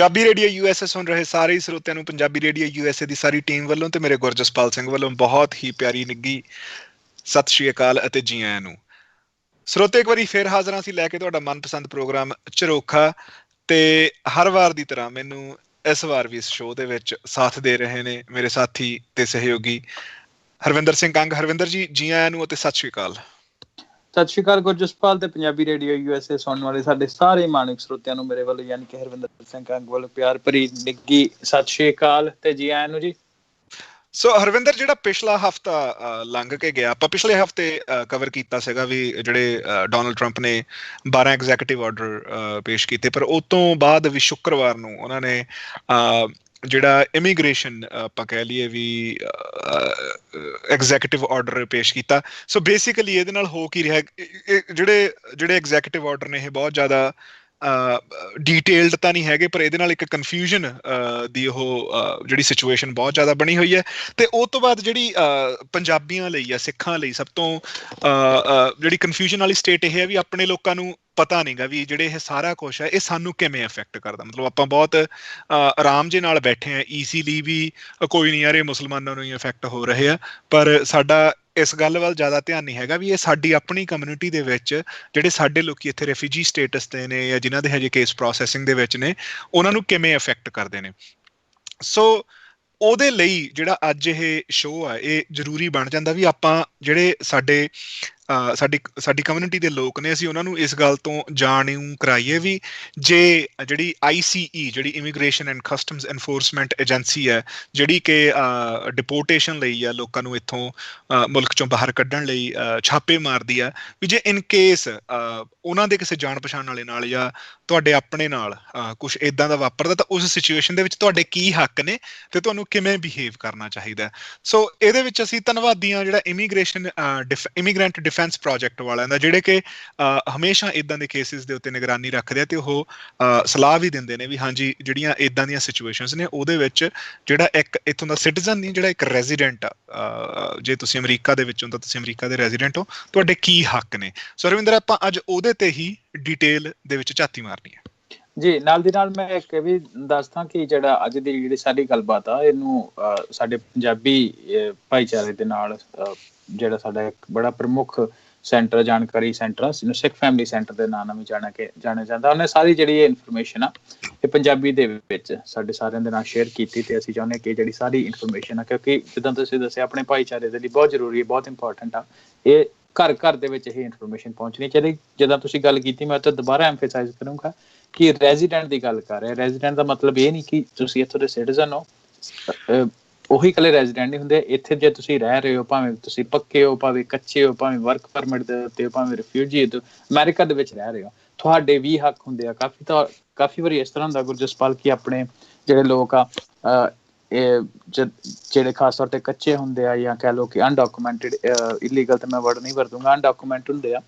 Punjabi radio USA ਸੁਣ ਰਹੇ ਸਾਰੇ ਸਰੋਤਿਆਂ ਨੂੰ ਪੰਜਾਬੀ ਰੇਡੀਓ ਯੂਐਸਏ ਦੀ ਸਾਰੀ ਟੀਮ ਵੱਲੋਂ ਤੇ ਮੇਰੇ ਗੁਰਜਸਪਾਲ ਸਿੰਘ ਵੱਲੋਂ ਬਹੁਤ ਹੀ ਪਿਆਰੀ ਨਿੱਗੀ ਸਤਿ ਸ਼੍ਰੀ ਅਕਾਲ ਅਤੇ ਜੀ ਆਇਆਂ ਨੂੰ। ਸਰੋਤੇ, ਇੱਕ ਵਾਰੀ ਫੇਰ ਹਾਜ਼ਰਾਂ ਅਸੀਂ ਲੈ ਕੇ ਤੁਹਾਡਾ ਮਨਪਸੰਦ ਪ੍ਰੋਗਰਾਮ ਚਰੋਖਾ ਤੇ ਹਰ ਵਾਰ ਦੀ ਤਰ੍ਹਾਂ ਮੈਨੂੰ ਇਸ ਵਾਰ ਵੀ ਇਸ ਸ਼ੋਅ ਦੇ ਵਿੱਚ ਸਾਥ ਦੇ ਰਹੇ ਨੇ ਮੇਰੇ ਸਾਥੀ ਤੇ ਸਹਿਯੋਗੀ ਹਰਵਿੰਦਰ ਸਿੰਘ ਕੰਗ। ਹਰਵਿੰਦਰ ਜੀ ਜੀ ਆਇਆਂ ਨੂੰ ਅਤੇ ਸਤਿ ਸ਼੍ਰੀ ਅਕਾਲ। ਸਤਿ ਸ਼੍ਰੀ ਅਕਾਲ ਗੁਰਜਸਪਾਲ ਤੇ ਪੰਜਾਬੀ ਰੇਡੀਓ ਯੂਐਸਏ ਸੁਣਨ ਵਾਲੇ ਸਾਡੇ ਸਾਰੇ ਮਾਨਿਕ ਸਰੋਤਿਆਂ ਨੂੰ ਮੇਰੇ ਵੱਲੋਂ ਯਾਨੀ ਕਿ ਹਰਵਿੰਦਰ ਸਿੰਘ ਕੰਗ ਵੱਲੋਂ ਪਿਆਰ ਭਰੀ ਨਿੱਗੀ ਸਤਿ ਸ਼੍ਰੀ ਅਕਾਲ ਤੇ ਜੀ ਆਇਆਂ ਨੂੰ ਜੀ। ਸੋ ਹਰਵਿੰਦਰ, ਜਿਹੜਾ ਪਿਛਲਾ ਹਫਤਾ ਲੰਘ ਕੇ ਗਿਆ, ਆਪਾਂ ਪਿਛਲੇ ਹਫ਼ਤੇ ਕਵਰ ਕੀਤਾ ਸੀਗਾ ਵੀ ਜਿਹੜੇ ਡੋਨਲਡ ਟਰੰਪ ਨੇ 12 ਐਗਜ਼ੀਕਿਊਟਿਵ ਆਰਡਰ ਪੇਸ਼ ਕੀਤੇ, ਪਰ ਉਸ ਤੋਂ ਬਾਅਦ ਵੀ ਸ਼ੁੱਕਰਵਾਰ ਨੂੰ ਉਹਨਾਂ ਨੇ ਜਿਹੜਾ ਇਮੀਗ੍ਰੇਸ਼ਨ ਆਪਾਂ ਕਹਿ ਲਈਏ ਵੀ ਐਗਜੈਕਟਿਵ ਆਰਡਰ ਪੇਸ਼ ਕੀਤਾ। ਸੋ ਬੇਸਿਕਲੀ ਇਹਦੇ ਨਾਲ ਹੋ ਕੀ ਰਿਹਾ ਜਿਹੜੇ ਜਿਹੜੇ ਐਗਜੈਕਟਿਵ ਆਰਡਰ ਨੇ, ਇਹ ਬਹੁਤ ਜ਼ਿਆਦਾ ਡੀਟੇਲਡ ਤਾਂ ਨਹੀਂ ਹੈਗੇ, ਪਰ ਇਹਦੇ ਨਾਲ ਇੱਕ ਕਨਫਿਊਜ਼ਨ ਦੀ ਉਹ ਜਿਹੜੀ ਸਿਚੁਏਸ਼ਨ ਬਹੁਤ ਜ਼ਿਆਦਾ ਬਣੀ ਹੋਈ ਹੈ। ਤੇ ਉਸ ਤੋਂ ਬਾਅਦ ਜਿਹੜੀ ਪੰਜਾਬੀਆਂ ਲਈ ਜਾਂ ਸਿੱਖਾਂ ਲਈ ਸਭ ਤੋਂ ਜਿਹੜੀ ਕਨਫਿਊਜ਼ਨ ਵਾਲੀ ਸਟੇਟ ਇਹ ਹੈ ਵੀ ਆਪਣੇ ਲੋਕਾਂ ਨੂੰ ਪਤਾ ਨਹੀਂਗਾ ਵੀ ਜਿਹੜੇ ਇਹ ਸਾਰਾ ਕੁਝ ਹੈ, ਇਹ ਸਾਨੂੰ ਕਿਵੇਂ ਅਫੈਕਟ ਕਰਦਾ? ਮਤਲਬ ਆਪਾਂ ਬਹੁਤ ਆਰਾਮ ਜੇ ਨਾਲ ਬੈਠੇ ਆ ਈਜ਼ੀਲੀ ਵੀ ਕੋਈ ਨਹੀਂ ਯਾਰ, ਇਹ ਮੁਸਲਮਾਨਾਂ ਨੂੰ ਹੀ ਅਫੈਕਟ ਹੋ ਰਹੇ ਆ। ਪਰ ਸਾਡਾ ਇਸ ਗੱਲ ਵੱਲ ਜ਼ਿਆਦਾ ਧਿਆਨ ਨਹੀਂ ਹੈਗਾ ਵੀ ਇਹ ਸਾਡੀ ਆਪਣੀ ਕਮਿਊਨਿਟੀ ਦੇ ਵਿੱਚ ਜਿਹੜੇ ਸਾਡੇ ਲੋਕੀ ਇੱਥੇ ਰੈਫਿਊਜੀ ਸਟੇਟਸ ਤੇ ਨੇ ਜਾਂ ਜਿਨ੍ਹਾਂ ਦੇ ਹਜੇ ਕੇਸ ਪ੍ਰੋਸੈਸਿੰਗ ਦੇ ਵਿੱਚ ਨੇ, ਉਹਨਾਂ ਨੂੰ ਕਿਵੇਂ ਅਫੈਕਟ ਕਰਦੇ ਨੇ? ਸੋ ਉਹਦੇ ਲਈ ਜਿਹੜਾ ਅੱਜ ਇਹ ਸ਼ੋਅ ਆ, ਇਹ ਜ਼ਰੂਰੀ ਬਣ ਜਾਂਦਾ ਵੀ ਆਪਾਂ ਜਿਹੜੇ ਸਾਡੇ ਸਾਡੀ ਸਾਡੀ ਕਮਿਊਨਿਟੀ ਦੇ ਲੋਕ ਨੇ, ਅਸੀਂ ਉਹਨਾਂ ਨੂੰ ਇਸ ਗੱਲ ਤੋਂ ਜਾਣੂ ਕਰਾਈਏ ਵੀ ਜੇ ਜਿਹੜੀ ਆਈਸੀਈ ਜਿਹੜੀ immigration and customs enforcement agency ਹੈ, ਜਿਹੜੀ ਕਿ ਡਿਪੋਰਟੇਸ਼ਨ ਲਈ ਆ ਲੋਕਾਂ ਨੂੰ ਇੱਥੋਂ ਮੁਲਕ ਚੋਂ ਬਾਹਰ ਕੱਢਣ ਲਈ ਛਾਪੇ ਮਾਰਦੀ ਆ, ਵੀ ਜੇ ਇਨ ਕੇਸ ਉਹਨਾਂ ਦੇ ਕਿਸੇ ਜਾਣ ਪਛਾਣ ਵਾਲੇ ਨਾਲ ਜਾਂ ਤੁਹਾਡੇ ਆਪਣੇ ਨਾਲ ਕੁਝ ਇਦਾਂ ਦਾ ਵਾਪਰਦਾ, ਤਾਂ ਉਸ ਸਿਚੁਏਸ਼ਨ ਦੇ ਵਿੱਚ ਤੁਹਾਡੇ ਕੀ ਹੱਕ ਨੇ ਤੇ ਤੁਹਾਨੂੰ ਕਿਵੇਂ ਬਿਹੇਵ ਕਰਨਾ ਚਾਹੀਦਾ ਸੋ ਇਹਦੇ ਵਿੱਚ ਅਸੀਂ ਧੰਨਵਾਦੀ ਆ ਜਿਹੜਾ ਇਮੀਗ੍ਰੇਸ਼ਨ ਇਮੀਗ੍ਰੈਂਟ ਡਿਫੈਂਸ ਪ੍ਰੋਜੈਕਟ ਵਾਲਿਆਂ ਦਾ, ਜਿਹੜੇ ਕਿ ਹਮੇਸ਼ਾ ਇਦਾਂ ਦੇ ਕੇਸਿਸ ਦੇ ਉੱਤੇ ਨਿਗਰਾਨੀ ਰੱਖਦੇ ਆ ਤੇ ਉਹ ਸਲਾਹ ਵੀ ਦਿੰਦੇ ਨੇ ਵੀ ਹਾਂਜੀ, ਜਿਹੜੀਆਂ ਇਦਾਂ ਦੀਆਂ ਸਿਚੁਏਸ਼ਨਸ ਨੇ, ਉਹਦੇ ਵਿੱਚ ਜਿਹੜਾ ਇੱਕ ਇਥੋਂ ਦਾ ਸਿਟੀਜ਼ਨ ਨਹੀਂ, ਜਿਹੜਾ ਇੱਕ ਰੈਜ਼ੀਡੈਂਟ ਆ ਜੇ ਤੁਸੀਂ ਅਮਰੀਕਾ ਦੇ ਵਿੱਚੋਂ, ਤਾਂ ਤੁਸੀਂ ਅਮਰੀਕਾ ਦੇ ਰੈਜ਼ੀਡੈਂਟ ਹੋ, ਤੁਹਾਡੇ ਕੀ ਹੱਕ ਨੇ? ਸੋ ਰਵਿੰਦਰ, ਆਪਾਂ ਅੱਜ ਉਹਦੇ ਤੇ ਹੀ ਡਿਟੇਲ ਦੇ ਵਿੱਚ ਝਾਤੀ ਮਾਰਨੀ ਹੈ। ਜੀ, ਨਾਲ ਦੀ ਨਾਲ ਮੈਂ ਇੱਕ ਵੀ ਦੱਸਦਾ ਕਿ ਜਿਹੜਾ ਅੱਜ ਦੀ ਜਿਹੜੀ ਸਾਡੀ ਗੱਲਬਾਤ ਆ, ਇਹਨੂੰ ਸਾਡੇ ਪੰਜਾਬੀ ਭਾਈਚਾਰੇ ਦੇ ਨਾਲ ਜਿਹੜਾ ਸਾਡਾ ਇੱਕ ਬੜਾ ਪ੍ਰਮੁੱਖ ਸੈਂਟਰ, ਜਾਣਕਾਰੀ ਸੈਂਟਰ ਆ ਜਿਹਨੂੰ ਸਿੱਖ ਫੈਮਿਲੀ ਸੈਂਟਰ ਦੇ ਨਾਂ ਨਾਲ ਵੀ ਜਾਣਿਆ ਕੇ, ਜਾਣਿਆ ਜਾਂਦਾ। ਉਹਨੇ ਸਾਰੀ ਜਿਹੜੀ ਇਹ ਇਨਫੋਰਮੇਸ਼ਨ ਆ, ਇਹ ਪੰਜਾਬੀ ਦੇ ਵਿੱਚ ਸਾਡੇ ਸਾਰਿਆਂ ਦੇ ਨਾਲ ਸ਼ੇਅਰ ਕੀਤੀ ਤੇ ਅਸੀਂ ਚਾਹੁੰਦੇ ਕਿ ਜਿਹੜੀ ਸਾਰੀ ਇਨਫੋਰਮੇਸ਼ਨ ਆ, ਕਿਉਂਕਿ ਜਿੱਦਾਂ ਤੁਸੀਂ ਦੱਸਿਆ, ਆਪਣੇ ਭਾਈਚਾਰੇ ਦੇ ਲਈ ਬਹੁਤ ਜ਼ਰੂਰੀ ਹੈ ਬਹੁਤ ਇੰਪੋਰਟੈਂਟ ਆ। ਇਹ ਘਰ ਘਰ ਦੇ ਵਿੱਚ ਇਹ ਇਨਫੋਰਮੇਸ਼ਨ ਪਹੁੰਚਣੀ ਚਾਹੀਦੀ। ਜਦੋਂ ਤੁਸੀਂ ਗੱਲ ਕੀਤੀ, ਮੈਂ ਤਾਂ ਦੁਬਾਰਾ ਐਮਫਸਾਈਜ਼ ਕਰੂੰਗਾ ਕਿ ਰੈਜ਼ੀਡੈਂਟ ਦੀ ਗੱਲ ਕਰ ਰਹੇ। ਰੈਜ਼ੀਡੈਂਟ ਦਾ ਮਤਲਬ ਇਹ ਨਹੀਂ ਕਿ ਤੁਸੀਂ ਇੱਥੋਂ ਦੇ ਸਿਟੀਜ਼ਨ ਹੋ। ਉਹੀ ਕੱਲੇ ਰੈਜ਼ੀਡੈਂਟ ਨਹੀਂ ਹੁੰਦੇ। ਇੱਥੇ ਜੇ ਤੁਸੀਂ ਰਹਿ ਰਹੇ ਹੋ, ਭਾਵੇਂ ਤੁਸੀਂ ਪੱਕੇ ਹੋ, ਭਾਵੇਂ ਕੱਚੇ ਹੋ, ਭਾਵੇਂ ਵਰਕ ਪਰਮਿਟ ਦੇ ਉੱਤੇ ਹੋ, ਭਾਵੇਂ ਰਿਫਿਊਜੀ ਹੋ ਅਮਰੀਕਾ ਦੇ ਵਿੱਚ ਰਹਿ ਰਹੇ ਹੋ, ਤੁਹਾਡੇ ਵੀ ਹੱਕ ਹੁੰਦੇ ਆ। ਕਾਫੀ ਤਾਂ ਕਾਫੀ ਵਾਰੀ ਇਸ ਤਰ੍ਹਾਂ ਦਾ ਗੁਰਜਸਪਾਲ, ਕੀ ਆਪਣੇ ਜਿਹੜੇ ਲੋਕ ਆ ਇਹ ਜਿਹੜੇ ਖਾਸ ਤੌਰ ਤੇ ਕੱਚੇ ਹੁੰਦੇ ਆ ਜਾਂ ਕਹ ਲੋ ਕਿ ਅਨਡਾਕੂਮੈਂਟਡ ਇਲੀਗਲ ਤੇ ਮੈਂ ਵਰਡ ਨਹੀਂ ਵਰਤੂੰਗਾ ਅਨਡਾਕੂਮੈਂਟ ਹੁੰਦੇ ਆ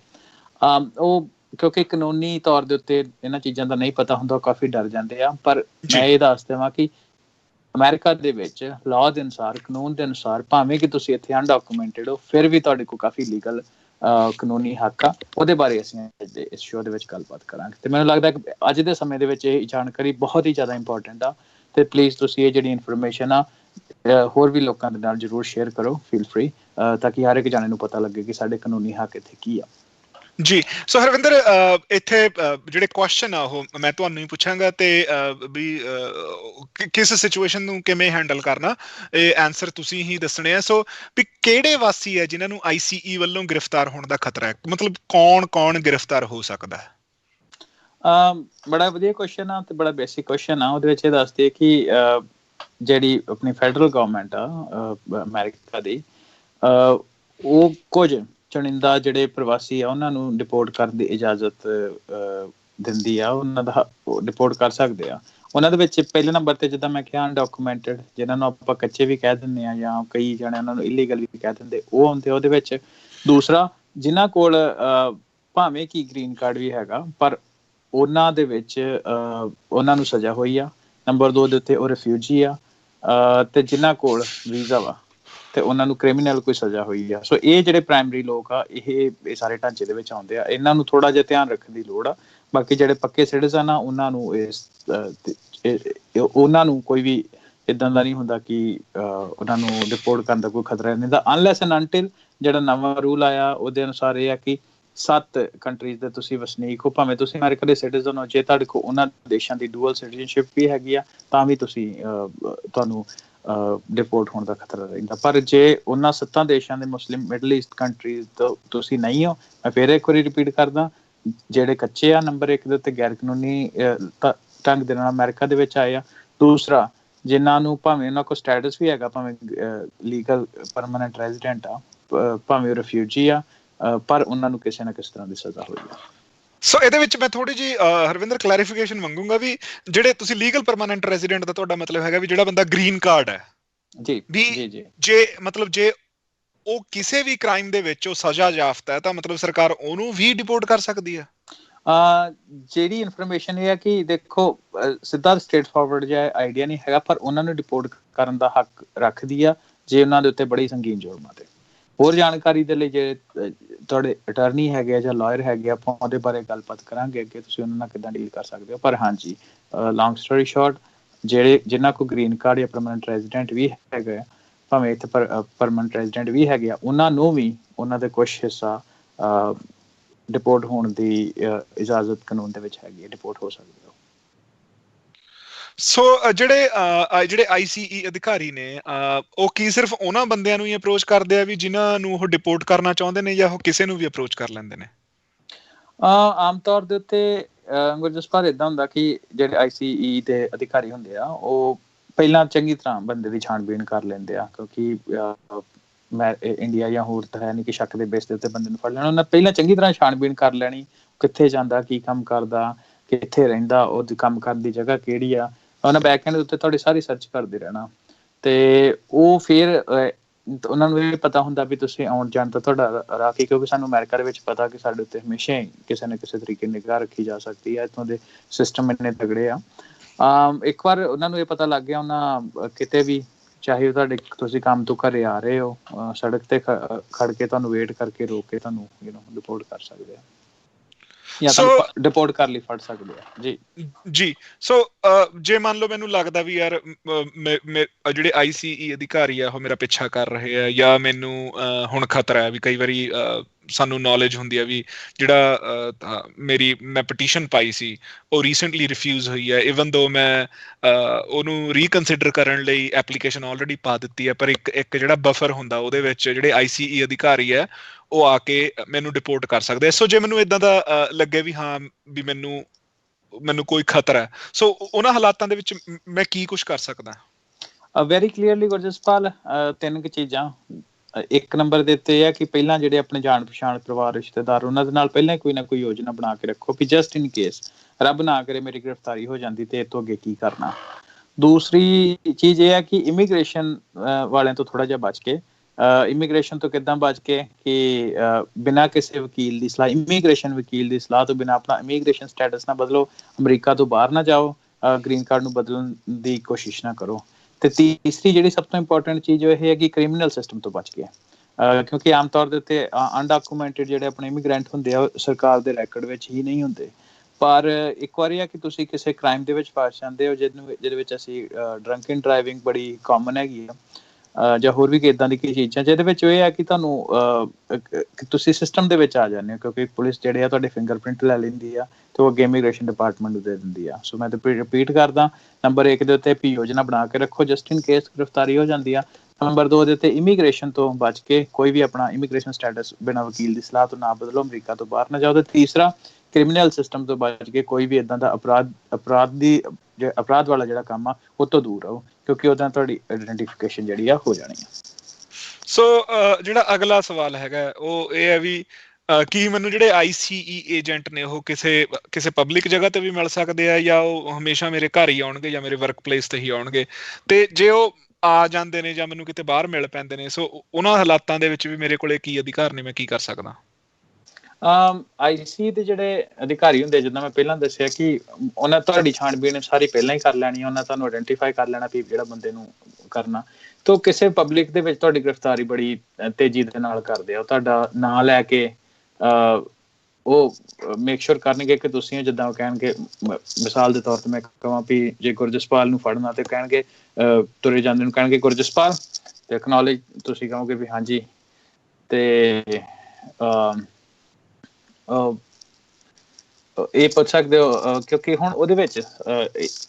ਉਹ ਕਿਉਂਕਿ ਕਾਨੂੰਨੀ ਤੌਰ ਦੇ ਉੱਤੇ ਇਹਨਾਂ ਚੀਜ਼ਾਂ ਦਾ ਨਹੀਂ ਪਤਾ ਹੁੰਦਾ ਕਾਫੀ ਡਰ ਜਾਂਦੇ ਆ ਪਰ ਮੈਂ ਇਹ ਦੱਸ ਦੇਵਾਂ ਕਿ ਅਮਰੀਕਾ ਦੇ ਵਿੱਚ ਲਾਅ ਦੇ ਅਨੁਸਾਰ ਕਾਨੂੰਨ ਦੇ ਅਨੁਸਾਰ ਭਾਵੇਂ ਕਿ ਤੁਸੀਂ ਇੱਥੇ ਅਨਡਾਕੂਮੈਂਟਡ ਹੋ ਫਿਰ ਵੀ ਤੁਹਾਡੇ ਕੋਲ ਕਾਫੀ ਲੀਗਲ ਕਾਨੂੰਨੀ ਹੱਕ ਆ ਉਹਦੇ ਬਾਰੇ ਅਸੀਂ ਇਸ ਸ਼ੋਅ ਦੇ ਵਿੱਚ ਗੱਲਬਾਤ ਕਰਾਂਗੇ। ਤੇ ਮੈਨੂੰ ਲੱਗਦਾ ਕਿ ਅੱਜ ਦੇ ਸਮੇਂ ਦੇ ਵਿੱਚ ਇਹ ਜਾਣਕਾਰੀ ਬਹੁਤ ਹੀ ਜ਼ਿਆਦਾ ਇੰਪੋਰਟੈਂਟ ਆ। ਤੇ ਪਲੀਜ਼ ਤੁਸੀਂ ਇਹ ਜਿਹੜੀ ਇਨਫੋਰਮੇਸ਼ਨ ਆ ਹੋਰ ਵੀ ਲੋਕਾਂ ਦੇ ਨਾਲ ਜਰੂਰ ਸ਼ੇਅਰ ਕਰੋ ਫੀਲ ਫ੍ਰੀ ਤਾਂ ਕਿ ਹਰ ਇੱਕ ਜਾਣੇ ਨੂੰ ਪਤਾ ਲੱਗੇ ਕਿ ਸਾਡੇ ਕਾਨੂੰਨੀ ਹੱਕ ਇੱਥੇ ਕੀ ਆ। ਜੀ, ਸੋ ਹਰਵਿੰਦਰ ਇੱਥੇ ਜਿਹੜੇ ਕੁਐਸਚਨ ਆ ਉਹ ਮੈਂ ਤੁਹਾਨੂੰ ਹੀ ਪੁੱਛਾਂਗਾ ਤੇ ਵੀ ਕਿਸ ਸਿਚੁਏਸ਼ਨ ਨੂੰ ਕਿਵੇਂ ਹੈਂਡਲ ਕਰਨਾ, ਇਹ ਆਨਸਰ ਤੁਸੀਂ ਹੀ ਦੱਸਣੇ ਆ। ਸੋ, ਵੀ ਕਿਹੜੇ ਵਾਸੀ ਹੈ ਜਿਨ੍ਹਾਂ ਨੂੰ ਆਈਸੀਈ ਵੱਲੋਂ ਗ੍ਰਿਫਤਾਰ ਹੋਣ ਦਾ ਖਤਰਾ ਹੈ? ਮਤਲਬ ਕੌਣ ਕੌਣ ਗ੍ਰਿਫਤਾਰ ਹੋ ਸਕਦਾ ਹੈ? ਅਮ ਬੜਾ ਵਧੀਆ ਕੁਐਸਚਨ ਆ ਤੇ ਬੜਾ ਬੇਸਿਕ ਕੁਐਸਚਨ ਆ। ਉਹਦੇ ਵਿੱਚ ਇਹ ਦੱਸਦੇ ਕਿ ਜਿਹੜੀ ਆਪਣੀ ਫੈਡਰਲ ਗਵਰਨਮੈਂਟ ਆ ਅਮਰੀਕਾ ਦੀ ਉਹ ਕੁਝ ਚੁਣਿੰਦਾ ਜਿਹੜੇ ਪ੍ਰਵਾਸੀ ਆ, ਉਹਨਾਂ ਨੂੰ ਡਿਪੋਰਟ ਕਰਨ ਦੀ ਇਜਾਜ਼ਤ ਦਿੰਦੀ ਆ। ਉਹਨਾਂ ਦਾ ਡਿਪੋਰਟ ਕਰ ਸਕਦੇ ਆ। ਉਹਨਾਂ ਦੇ ਵਿੱਚ ਪਹਿਲੇ ਨੰਬਰ ਤੇ ਜਿੱਦਾਂ ਮੈਂ ਕਿਹਾ ਅਨਡਾਕੂਮੈਂਟਡ ਜਿਨ੍ਹਾਂ ਨੂੰ ਆਪਾਂ ਕੱਚੇ ਵੀ ਕਹਿ ਦਿੰਦੇ ਆ ਜਾਂ ਕਈ ਜਣੇ ਉਹਨਾਂ ਨੂੰ ਇਲੀਗਲ ਵੀ ਕਹਿ ਦਿੰਦੇ, ਉਹ ਹੁੰਦੇ ਉਹਦੇ ਵਿੱਚ ਦੂਸਰਾ, ਜਿਨ੍ਹਾਂ ਕੋਲ ਭਾਵੇਂ ਕਿ ਗ੍ਰੀਨ ਕਾਰਡ ਵੀ ਹੈਗਾ, ਪਰ ਉਹਨਾਂ ਦੇ ਵਿੱਚ ਉਹਨਾਂ ਨੂੰ ਸਜ਼ਾ ਹੋਈ ਆ। ਨੰਬਰ 2 ਦੇ ਉੱਤੇ ਉਹ ਰਿਫਿਊਜੀ ਆ ਤੇ ਜਿਨ੍ਹਾਂ ਕੋਲ ਵੀਜ਼ਾ ਵਾ, ਤੇ ਉਹਨਾਂ ਨੂੰ ਕ੍ਰਿਮੀਨਲ ਕੋਈ ਸਜ਼ਾ ਹੋਈ ਆ। ਸੋ ਇਹ ਜਿਹੜੇ ਪ੍ਰਾਇਮਰੀ ਲੋਕ ਆ, ਇਹ ਇਹ ਸਾਰੇ ਢਾਂਚੇ ਦੇ ਵਿੱਚ ਆਉਂਦੇ ਆ। ਇਹਨਾਂ ਨੂੰ ਥੋੜਾ ਜਿਹਾ ਧਿਆਨ ਰੱਖਣ ਦੀ ਲੋੜ ਆ। ਬਾਕੀ ਜਿਹੜੇ ਪੱਕੇ ਸਿਟੀਜ਼ਨ ਆ, ਉਹਨਾਂ ਨੂੰ ਇਸ ਉਹਨਾਂ ਨੂੰ ਕੋਈ ਵੀ ਇਦਾਂ ਦਾ ਨਹੀਂ ਹੁੰਦਾ ਕਿ ਉਹਨਾਂ ਨੂੰ ਰਿਪੋਰਟ ਕਰਨ ਦਾ ਕੋਈ ਖਤਰਾ ਨਹੀਂ ਦਾ ਅਨਲੈਸ ਐਂਡ ਅਨਟਿਲ ਜਿਹੜਾ ਨਵਾਂ ਰੂਲ ਆਇਆ, ਉਹਦੇ ਅਨੁਸਾਰ ਇਹ ਆ ਕਿ ਸੱਤ ਕੰਟਰੀਜ਼ ਦੇ ਤੁਸੀਂ ਵਸਨੀਕ ਹੋ, ਭਾਵੇਂ ਤੁਸੀਂ ਅਮਰੀਕਾ ਦੇ ਸਿਟੀਜ਼ਨ ਹੋ, ਜੇ ਤੁਹਾਡੇ ਕੋਲ ਉਹਨਾਂ ਦੇਸ਼ਾਂ ਦੀ ਡੂਅਲ ਸਿਟੀਜ਼ਨਸ਼ਿਪ ਵੀ ਹੈਗੀ ਆ, ਤਾਂ ਵੀ ਤੁਸੀਂ ਤੁਹਾਨੂੰ ਡਿਪੋਰਟ ਹੋਣ ਦਾ ਖਤਰਾ ਰਹਿੰਦਾ। ਪਰ ਜੇ ਉਹਨਾਂ ਸੱਤਾਂ ਦੇਸ਼ਾਂ ਦੇ ਮੁਸਲਿਮ ਮਿਡਲ ਈਸਟ ਕੰਟਰੀਜ਼ ਤੋਂ ਤੁਸੀਂ ਨਹੀਂ ਹੋ, ਮੈਂ ਫੇਰ ਇੱਕ ਵਾਰੀ ਰਿਪੀਟ ਕਰਦਾ, ਜਿਹੜੇ ਕੱਚੇ ਆ ਨੰਬਰ 1 ਦੇ ਉੱਤੇ ਗੈਰ ਕਾਨੂੰਨੀ ਢੰਗ ਦੇ ਨਾਲ ਅਮਰੀਕਾ ਦੇ ਵਿੱਚ ਆਏ ਆ। ਦੂਸਰਾ, ਜਿਨ੍ਹਾਂ ਨੂੰ ਭਾਵੇਂ ਉਹਨਾਂ ਕੋਲ ਸਟੇਟਸ ਵੀ ਹੈਗਾ, ਭਾਵੇਂ ਲੀਗਲ ਪਰਮਨੈਂਟ ਰੈਜ਼ੀਡੈਂਟ ਆ, ਪ- ਭਾਵੇਂ ਰਿਫਿਊਜੀ ਆ ਪਰ ਉਹਨਾਂ ਨੂੰ ਕਿਸੇ ਨਾ ਕਿਸੇ ਤਰ੍ਹਾਂ ਦੀ ਸਜ਼ਾ ਹੋਈ ਆ ਸੋ ਇਹਦੇ ਵਿੱਚ ਮੈਂ ਥੋੜੀ ਜੀ ਹਰਵਿੰਦਰ ਕਲੈਰੀਫਿਕੇਸ਼ਨ ਮੰਗੂੰਗਾ ਵੀ ਜਿਹੜੇ ਤੁਸੀਂ ਲੀਗਲ ਪਰਮਨੈਂਟ ਰੈਜ਼ੀਡੈਂਟ ਦਾ ਤੁਹਾਡਾ ਮਤਲਬ ਹੈਗਾ ਵੀ ਜਿਹੜਾ ਬੰਦਾ ਗ੍ਰੀਨ ਕਾਰਡ ਹੈ। ਜੀ ਜੀ ਜੀ। ਜੇ ਮਤਲਬ ਜੇ ਉਹ ਕਿਸੇ ਵੀ ਕ੍ਰਾਈਮ ਦੇ ਵਿੱਚ ਉਹ ਸਜ਼ਾ ਯਾਫਤਾ ਹੈ ਤਾਂ ਮਤਲਬ ਸਰਕਾਰ ਉਹਨੂੰ ਵੀ ਡਿਪੋਰਟ ਕਰ ਸਕਦੀ ਹੈ। ਆ ਜਿਹੜੀ ਇਨਫੋਰਮੇਸ਼ਨ ਇਹ ਹੈ ਕਿ ਦੇਖੋ ਸਿੱਧਾ ਸਟ੍ਰੇਟ ਫਾਰਵਰਡ ਜਿਹਾ ਆਈਡੀਆ ਨਹੀਂ ਹੈਗਾ ਪਰ ਉਹਨਾਂ ਨੂੰ ਰਿਪੋਰਟ ਕਰਨ ਦਾ ਹੱਕ ਰੱਖਦੀ ਆ ਜੇ ਉਹਨਾਂ ਦੇ ਉੱਤੇ ਬੜੀ ਸੰਗੀਨ ਜੁਰਮਾਂ ਤੇ। ਹੋਰ ਜਾਣਕਾਰੀ ਦੇ ਲਈ ਜੇ ਤੁਹਾਡੇ ਅਟਾਰਨੀ ਹੈਗੇ ਆ ਜਾਂ ਲਾਇਰ ਹੈਗੇ ਆ, ਆਪਾਂ ਉਹਦੇ ਬਾਰੇ ਗੱਲਬਾਤ ਕਰਾਂਗੇ ਅੱਗੇ ਤੁਸੀਂ ਉਹਨਾਂ ਨਾਲ ਕਿੱਦਾਂ ਡੀਲ ਕਰ ਸਕਦੇ ਹੋ। ਪਰ ਹਾਂਜੀ ਲੌਂਗ ਸਟੋਰੀ ਸ਼ਾਰਟ ਜਿਹੜੇ ਜਿਨ੍ਹਾਂ ਕੋ ਗ੍ਰੀਨ ਕਾਰਡ ਜਾਂ ਪਰਮਨੈਂਟ ਰੈਜ਼ੀਡੈਂਟ ਵੀ ਹੈਗੇ ਆ, ਭਾਵੇਂ ਇੱਥੇ ਪਰਮਨੈਂਟ ਰੈਜ਼ੀਡੈਂਟ ਵੀ ਹੈਗੇ ਆ ਉਹਨਾਂ ਨੂੰ ਵੀ ਉਹਨਾਂ ਦੇ ਕੁਝ ਹਿੱਸਾ ਡਿਪੋਰਟ ਹੋਣ ਦੀ ਇਜਾਜ਼ਤ ਕਾਨੂੰਨ ਦੇ ਵਿੱਚ ਹੈਗੀ ਹੈ ਡਿਪੋਰਟ ਹੋ ਸਕਦੇ ਹੋ ਸੋ ਜਿਹੜੇ ਜਿਹੜੇ ਆਈਸੀਈ ਅਧਿਕਾਰੀ ਨੇ ਉਹ ਕੀ ਸਿਰਫ ਉਹਨਾਂ ਬੰਦਿਆਂ ਨੂੰ ਹੀ ਅਪਰੋਚ ਕਰਦੇ ਆ ਵੀ ਜਿਨ੍ਹਾਂ ਨੂੰ ਉਹ ਡਿਪੋਰਟ ਕਰਨਾ ਚਾਹੁੰਦੇ ਨੇ ਜਾਂ ਉਹ ਕਿਸੇ ਨੂੰ ਵੀ ਅਪਰੋਚ ਕਰ ਲੈਂਦੇ ਨੇ? ਆਮ ਤੌਰ ਦੇ ਉੱਤੇ ਗੁਰਜਸਪਾਲ ਇਦਾਂ ਹੁੰਦਾ ਕਿ ਜਿਹੜੇ ਆਈਸੀਈ ਦੇ ਅਧਿਕਾਰੀ ਹੁੰਦੇ ਆ, ਉਹ ਪਹਿਲਾਂ ਚੰਗੀ ਤਰ੍ਹਾਂ ਬੰਦੇ ਦੀ ਛਾਣਬੀਣ ਕਰ ਲੈਂਦੇ ਆ, ਕਿਉਂਕਿ ਮੈਂ ਇੰਡੀਆ ਜਾਂ ਹੋਰ ਤਾਂ ਹੈ ਨਹੀਂ ਕਿ ਸ਼ੱਕ ਦੇ ਬੇਸ ਦੇ ਉੱਤੇ ਬੰਦੇ ਨੂੰ ਫੜ ਲੈਣਾ। ਉਹਨਾਂ ਪਹਿਲਾਂ ਚੰਗੀ ਤਰ੍ਹਾਂ ਛਾਣਬੀਣ ਕਰ ਲੈਣੀ, ਕਿੱਥੇ ਜਾਂਦਾ, ਕੀ ਕੰਮ ਕਰਦਾ, ਕਿੱਥੇ ਰਹਿੰਦਾ ਉਹਦੀ ਕੰਮ ਕਰਨ ਦੀ ਜਗ੍ਹਾ ਕਿਹੜੀ ਆ ਉਹਨਾਂ ਬੈਕਐਂਡ ਦੇ ਉੱਤੇ ਤੁਹਾਡੀ ਸਾਰੀ ਸਰਚ ਕਰਦੇ ਰਹਿਣਾ। ਤੇ ਉਹ ਫਿਰ ਉਹਨਾਂ ਨੂੰ ਇਹ ਪਤਾ ਹੁੰਦਾ ਵੀ ਤੁਸੀਂ ਆਉਣ ਜਾਣ ਦਾ ਤੁਹਾਡਾ ਰਾਹ ਕੀ, ਕਿਉਂਕਿ ਸਾਨੂੰ ਅਮਰੀਕਾ ਦੇ ਵਿੱਚ ਪਤਾ ਕਿ ਸਾਡੇ ਉੱਤੇ ਹਮੇਸ਼ਾ ਹੀ ਕਿਸੇ ਨਾ ਕਿਸੇ ਤਰੀਕੇ ਨਿਗਾਹ ਰੱਖੀ ਜਾ ਸਕਦੀ ਹੈ। ਇੱਥੋਂ ਦੇ ਸਿਸਟਮ ਇੰਨੇ ਤਗੜੇ ਆ। ਆਮ ਇੱਕ ਵਾਰ ਉਹਨਾਂ ਨੂੰ ਇਹ ਪਤਾ ਲੱਗ ਗਿਆ, ਉਹਨਾਂ ਕਿਤੇ ਵੀ ਚਾਹੇ ਉਹ ਤੁਹਾਡੇ, ਤੁਸੀਂ ਕੰਮ ਤੋਂ ਘਰੇ ਆ ਰਹੇ ਹੋ ਸੜਕ ਤੇ ਖੜ ਕੇ ਤੁਹਾਨੂੰ ਵੇਟ ਕਰਕੇ ਰੋਕ ਕੇ ਤੁਹਾਨੂੰ ਯੂ نو ਰਿਪੋਰਟ ਕਰ ਸਕਦੇ ਆ। ਜਾਂ ਤੁਹਾਨੂੰ ਡਿਪੋਰਟ ਕਰ ਲਈ ਫੜ ਸਕਦੇ ਆ। ਜੀ। ਜੀ। ਸੋ ਜੇ ਮੰਨ ਲਓ ਮੈਨੂੰ ਲੱਗਦਾ ਵੀ ਯਾਰ ਜਿਹੜੇ ਆਈਸੀਈ ਅਧਿਕਾਰੀ ਆ ਉਹ ਮੇਰਾ ਪਿੱਛਾ ਕਰ ਰਹੇ ਆ ਜਾਂ ਮੈਨੂੰ ਹੁਣ ਖਤਰਾ ਹੈ ਵੀ ਕਈ ਵਾਰੀ ਸਾਨੂੰ ਨੌਲੇਜ ਹੁੰਦੀ ਆ ਵੀ ਜਿਹੜਾ ਮੇਰੀ ਮੈਂ ਪਟੀਸ਼ਨ ਪਾਈ ਸੀ ਉਹ ਰੀਸੈਂਟਲੀ ਰਿਫਿਊਜ਼ ਹੋਈ ਹੈ ਇਵਨ ਦੋ ਮੈਂ ਉਹਨੂੰ ਰੀਕਨਸੀਡਰ ਕਰਨ ਲਈ ਐਪਲੀਕੇਸ਼ਨ ਆਲਰੇਡੀ ਪਾ ਦਿੱਤੀ ਹੈ ਪਰ ਇੱਕ ਇੱਕ ਜਿਹੜਾ ਬਫਰ ਹੁੰਦਾ ਉਹਦੇ ਵਿੱਚ ਜਿਹੜੇ ਆਈਸੀਈ ਅਧਿਕਾਰੀ ਹੈ ਉਹ ਆ ਕੇ ਮੈਨੂੰ ਡਿਪੋਰਟ ਕਰ ਸਕਦੇ ਸੋ ਜੇ ਮੈਨੂੰ ਇਦਾਂ ਦਾ ਲੱਗੇ ਵੀ ਹਾਂ ਵੀ ਮੈਨੂੰ ਮੈਨੂੰ ਕੋਈ ਖਤਰਾ ਹੈ। ਸੋ ਉਹਨਾਂ ਹਾਲਾਤਾਂ ਦੇ ਵਿੱਚ ਮੈਂ ਕੀ ਕੁਝ ਕਰ ਸਕਦਾ ਵੈਰੀ ਕਲੀਅਰਲੀ ਗੁਰਜਸਪਾਲ ਤਿੰਨ ਕੁ ਚੀਜ਼ਾਂ। ਇੱਕ ਨੰਬਰ ਦੇ ਉੱਤੇ ਇਹ ਹੈ ਕਿ ਪਹਿਲਾਂ ਜਿਹੜੇ ਆਪਣੇ ਜਾਣ ਪਛਾਣ ਪਰਿਵਾਰ, ਰਿਸ਼ਤੇਦਾਰ ਉਹਨਾਂ ਦੇ ਨਾਲ ਪਹਿਲਾਂ ਕੋਈ ਨਾ ਕੋਈ ਯੋਜਨਾ ਬਣਾ ਕੇ ਰੱਖੋ ਕਿ ਜਸਟ ਇਨ ਕੇਸ ਰੱਬ ਨਾ ਕਰੇ ਮੇਰੀ ਗ੍ਰਿਫਤਾਰੀ ਹੋ ਜਾਂਦੀ ਤੇ ਇਹ ਅੱਗੇ ਕੀ ਕਰਨਾ। ਦੂਸਰੀ ਚੀਜ਼ ਇਹ ਹੈ ਕਿ ਇਮੀਗ੍ਰੇਸ਼ਨ ਵਾਲਿਆਂ ਤੋਂ ਥੋੜਾ ਜਿਹਾ ਬਚ ਕੇ ਇਮੀਗ੍ਰੇਸ਼ਨ ਤੋਂ ਕਿੱਦਾਂ ਬਚ ਕੇ ਕਿ ਬਿਨਾਂ ਕਿਸੇ ਵਕੀਲ ਦੀ ਸਲਾਹ ਇਮੀਗ੍ਰੇਸ਼ਨ ਵਕੀਲ ਦੀ ਸਲਾਹ ਤੋਂ ਬਿਨਾਂ ਆਪਣਾ ਇਮੀਗ੍ਰੇਸ਼ਨ ਸਟੇਟਸ ਨਾ ਬਦਲੋ, ਅਮਰੀਕਾ ਤੋਂ ਬਾਹਰ ਨਾ ਜਾਓ ਗ੍ਰੀਨ ਕਾਰਡ ਨੂੰ ਬਦਲਣ ਦੀ ਕੋਸ਼ਿਸ਼ ਨਾ ਕਰੋ। ਤੇ ਤੀਸਰੀ ਜਿਹੜੀ ਸਭ ਤੋਂ ਇੰਪੋਰਟੈਂਟ ਚੀਜ਼ ਉਹ ਇਹ ਹੈ ਕਿ ਕ੍ਰਿਮੀਨਲ ਸਿਸਟਮ ਤੋਂ ਬਚ ਕੇ। ਕਿਉਂਕਿ ਆਮ ਤੌਰ ਦੇ ਉੱਤੇ ਅਨਡਾਕੂਮੈਂਟਡ ਜਿਹੜੇ ਆਪਣੇ ਇਮੀਗ੍ਰੈਂਟ ਹੁੰਦੇ ਆ, ਉਹ ਸਰਕਾਰ ਦੇ ਰੈਕੋਰਡ ਵਿੱਚ ਹੀ ਨਹੀਂ ਹੁੰਦੇ। ਪਰ ਇੱਕ ਵਾਰੀ ਆ ਕਿ ਤੁਸੀਂ ਕਿਸੇ ਕ੍ਰਾਈਮ ਦੇ ਵਿੱਚ ਫਸ ਜਾਂਦੇ ਹੋ, ਜਿਹਨੂੰ ਜਿਹਦੇ ਵਿੱਚ ਅਸੀਂ ਡਰੰਕ ਐਂਡ ਡਰਾਈਵਿੰਗ ਬੜੀ ਕਾਮਨ ਹੈਗੀ ਆ। ਜਾਂ ਹੋਰ ਵੀ ਇਦਾਂ ਦੀ ਕੀ ਚੀਜ਼ਾਂ, ਜਿਹਦੇ ਵਿੱਚ ਇਹ ਹੈ ਕਿ ਤੁਹਾਨੂੰ ਤੁਸੀਂ ਸਿਸਟਮ ਦੇ ਵਿੱਚ ਆ ਜਾਂਦੇ ਹੋ, ਕਿਉਂਕਿ ਪੁਲਿਸ ਜਿਹੜੇ ਆ ਤੁਹਾਡੇ ਫਿੰਗਰਪ੍ਰਿੰਟ ਲੈ ਲੈਂਦੀ ਆ ਤੇ ਉਹ ਅੱਗੇ ਇਮੀਗ੍ਰੇਸ਼ਨ ਡਿਪਾਰਟਮੈਂਟ ਨੂੰ ਦੇ ਦਿੰਦੀ ਆ। ਸੋ ਮੈਂ ਤੇ ਰਿਪੀਟ ਕਰਦਾ ਨੰਬਰ 1 ਦੇ ਉੱਤੇ ਵੀ ਯੋਜਨਾ ਬਣਾ ਕੇ ਰੱਖੋ ਜਸਟ ਇਨ ਕੇਸ ਗ੍ਰਿਫਤਾਰੀ ਹੋ ਜਾਂਦੀ ਆ। ਨੰਬਰ 2 ਦੇ ਉੱਤੇ ਇਮੀਗ੍ਰੇਸ਼ਨ ਤੋਂ ਬਚ ਕੇ ਕੋਈ ਵੀ ਆਪਣਾ ਇਮੀਗ੍ਰੇਸ਼ਨ ਸਟੇਟਸ ਬਿਨਾਂ ਵਕੀਲ ਦੀ ਸਲਾਹ ਤੋਂ ਨਾ ਬਦਲੋ, ਅਮਰੀਕਾ ਤੋਂ ਬਾਹਰ ਨਾ ਜਾਓ। ਤੇ ਤੀਸਰਾ ਕ੍ਰਿਮੀਨਲ ਸਿਸਟਮ ਤੋਂ ਬਚ ਕੇ ਕੋਈ ਵੀ ਇਦਾਂ ਦਾ ਅਪਰਾਧ ਅਪਰਾਧ ਦੀ ਅਪਰਾਧ ਵਾਲਾ ਜਿਹੜਾ ਕੰਮ ਆ, ਉਹ ਤੋਂ ਦੂਰ ਰਹੋ, ਕਿਉਂਕਿ ਉਹਦਾ ਤੁਹਾਡੀ ਆਇਡੈਂਟੀਫਿਕੇਸ਼ਨ ਜਿਹੜੀ ਆ, ਹੋ ਜਾਣੀ ਆ। ਸੋ ਜਿਹੜਾ ਅਗਲਾ ਸਵਾਲ ਹੈਗਾ, ਉਹ ਇਹ ਹੈ ਵੀ ਕੀ ਮੈਨੂੰ ਜਿਹੜੇ ਆਈਸੀਈ ਏਜੰਟ ਨੇ, ਉਹ ਕਿਸੇ ਕਿਸੇ ਪਬਲਿਕ ਜਗ੍ਹਾ ਤੇ ਵੀ ਮਿਲ ਸਕਦੇ ਆ, ਜਾਂ ਉਹ ਹਮੇਸ਼ਾ ਮੇਰੇ ਘਰ ਹੀ ਆਉਣਗੇ, ਜਾਂ ਮੇਰੇ ਵਰਕ ਪਲੇਸ ਤੇ ਹੀ ਆਉਣਗੇ? ਤੇ ਜੇ ਉਹ ਆ ਜਾਂਦੇ ਨੇ, ਜਾਂ ਮੈਨੂੰ ਕਿਤੇ ਬਾਹਰ ਮਿਲ ਪੈਂਦੇ ਨੇ ਸੋ ਉਹਨਾਂ ਹਾਲਾਤਾਂ ਦੇ ਵਿੱਚ ਵੀ ਮੇਰੇ ਕੋਲੇ ਕੀ ਅਧਿਕਾਰ ਨੇ, ਮੈਂ ਕੀ ਕਰ ਸਕਦਾ? Um, ਅਮ ਆਈਸੀ ਦੇ ਜਿਹੜੇ ਅਧਿਕਾਰੀ ਹੁੰਦੇ ਜਿੱਦਾਂ ਮੈਂ ਪਹਿਲਾਂ ਦੱਸਿਆ ਕਿ ਉਹਨਾਂ ਤੁਹਾਡੀ ਛਾਣਬੀਣ ਸਾਰੀ ਪਹਿਲਾਂ ਹੀ ਕਰ ਲੈਣੀ ਆ ਉਹਨਾਂ ਤੁਹਾਨੂੰ ਆਇਡੈਂਟੀਫਾਈ ਕਰ ਲੈਣਾ ਵੀ ਜਿਹੜਾ ਬੰਦੇ ਨੂੰ ਕਰਨਾ। ਤੋਂ ਕਿਸੇ ਪਬਲਿਕ ਦੇ ਵਿੱਚ ਤੁਹਾਡੀ ਗ੍ਰਿਫਤਾਰੀ ਬੜੀ ਤੇਜ਼ੀ ਦੇ ਨਾਲ ਕਰਦੇ ਆ। ਉਹ ਤੁਹਾਡਾ ਨਾਂ ਲੈ ਕੇ ਉਹ ਮੇਕ ਸ਼ੋਰ ਕਰਨਗੇ ਕਿ ਤੁਸੀਂ ਜਿੱਦਾਂ ਉਹ ਕਹਿਣਗੇ ਮਿਸਾਲ ਦੇ ਤੌਰ ਤੇ ਮੈਂ ਕਹਾਂ ਵੀ ਜੇ ਗੁਰਜਸਪਾਲ ਨੂੰ ਫੜਨਾ ਤੇ ਕਹਿਣਗੇ ਤੁਰੇ ਜਾਂਦੇ ਨੂੰ ਕਹਿਣਗੇ ਗੁਰਜਸਪਾਲ ਤੇ ਐਕਨੋਲਜ ਤੁਸੀਂ ਕਹੋਗੇ ਵੀ ਹਾਂਜੀ ਤੇ ਅਮ, ਇਹ ਪੁੱਛ ਸਕਦੇ ਹੋ ਕਿਉਂਕਿ ਹੁਣ ਉਹਦੇ ਵਿੱਚ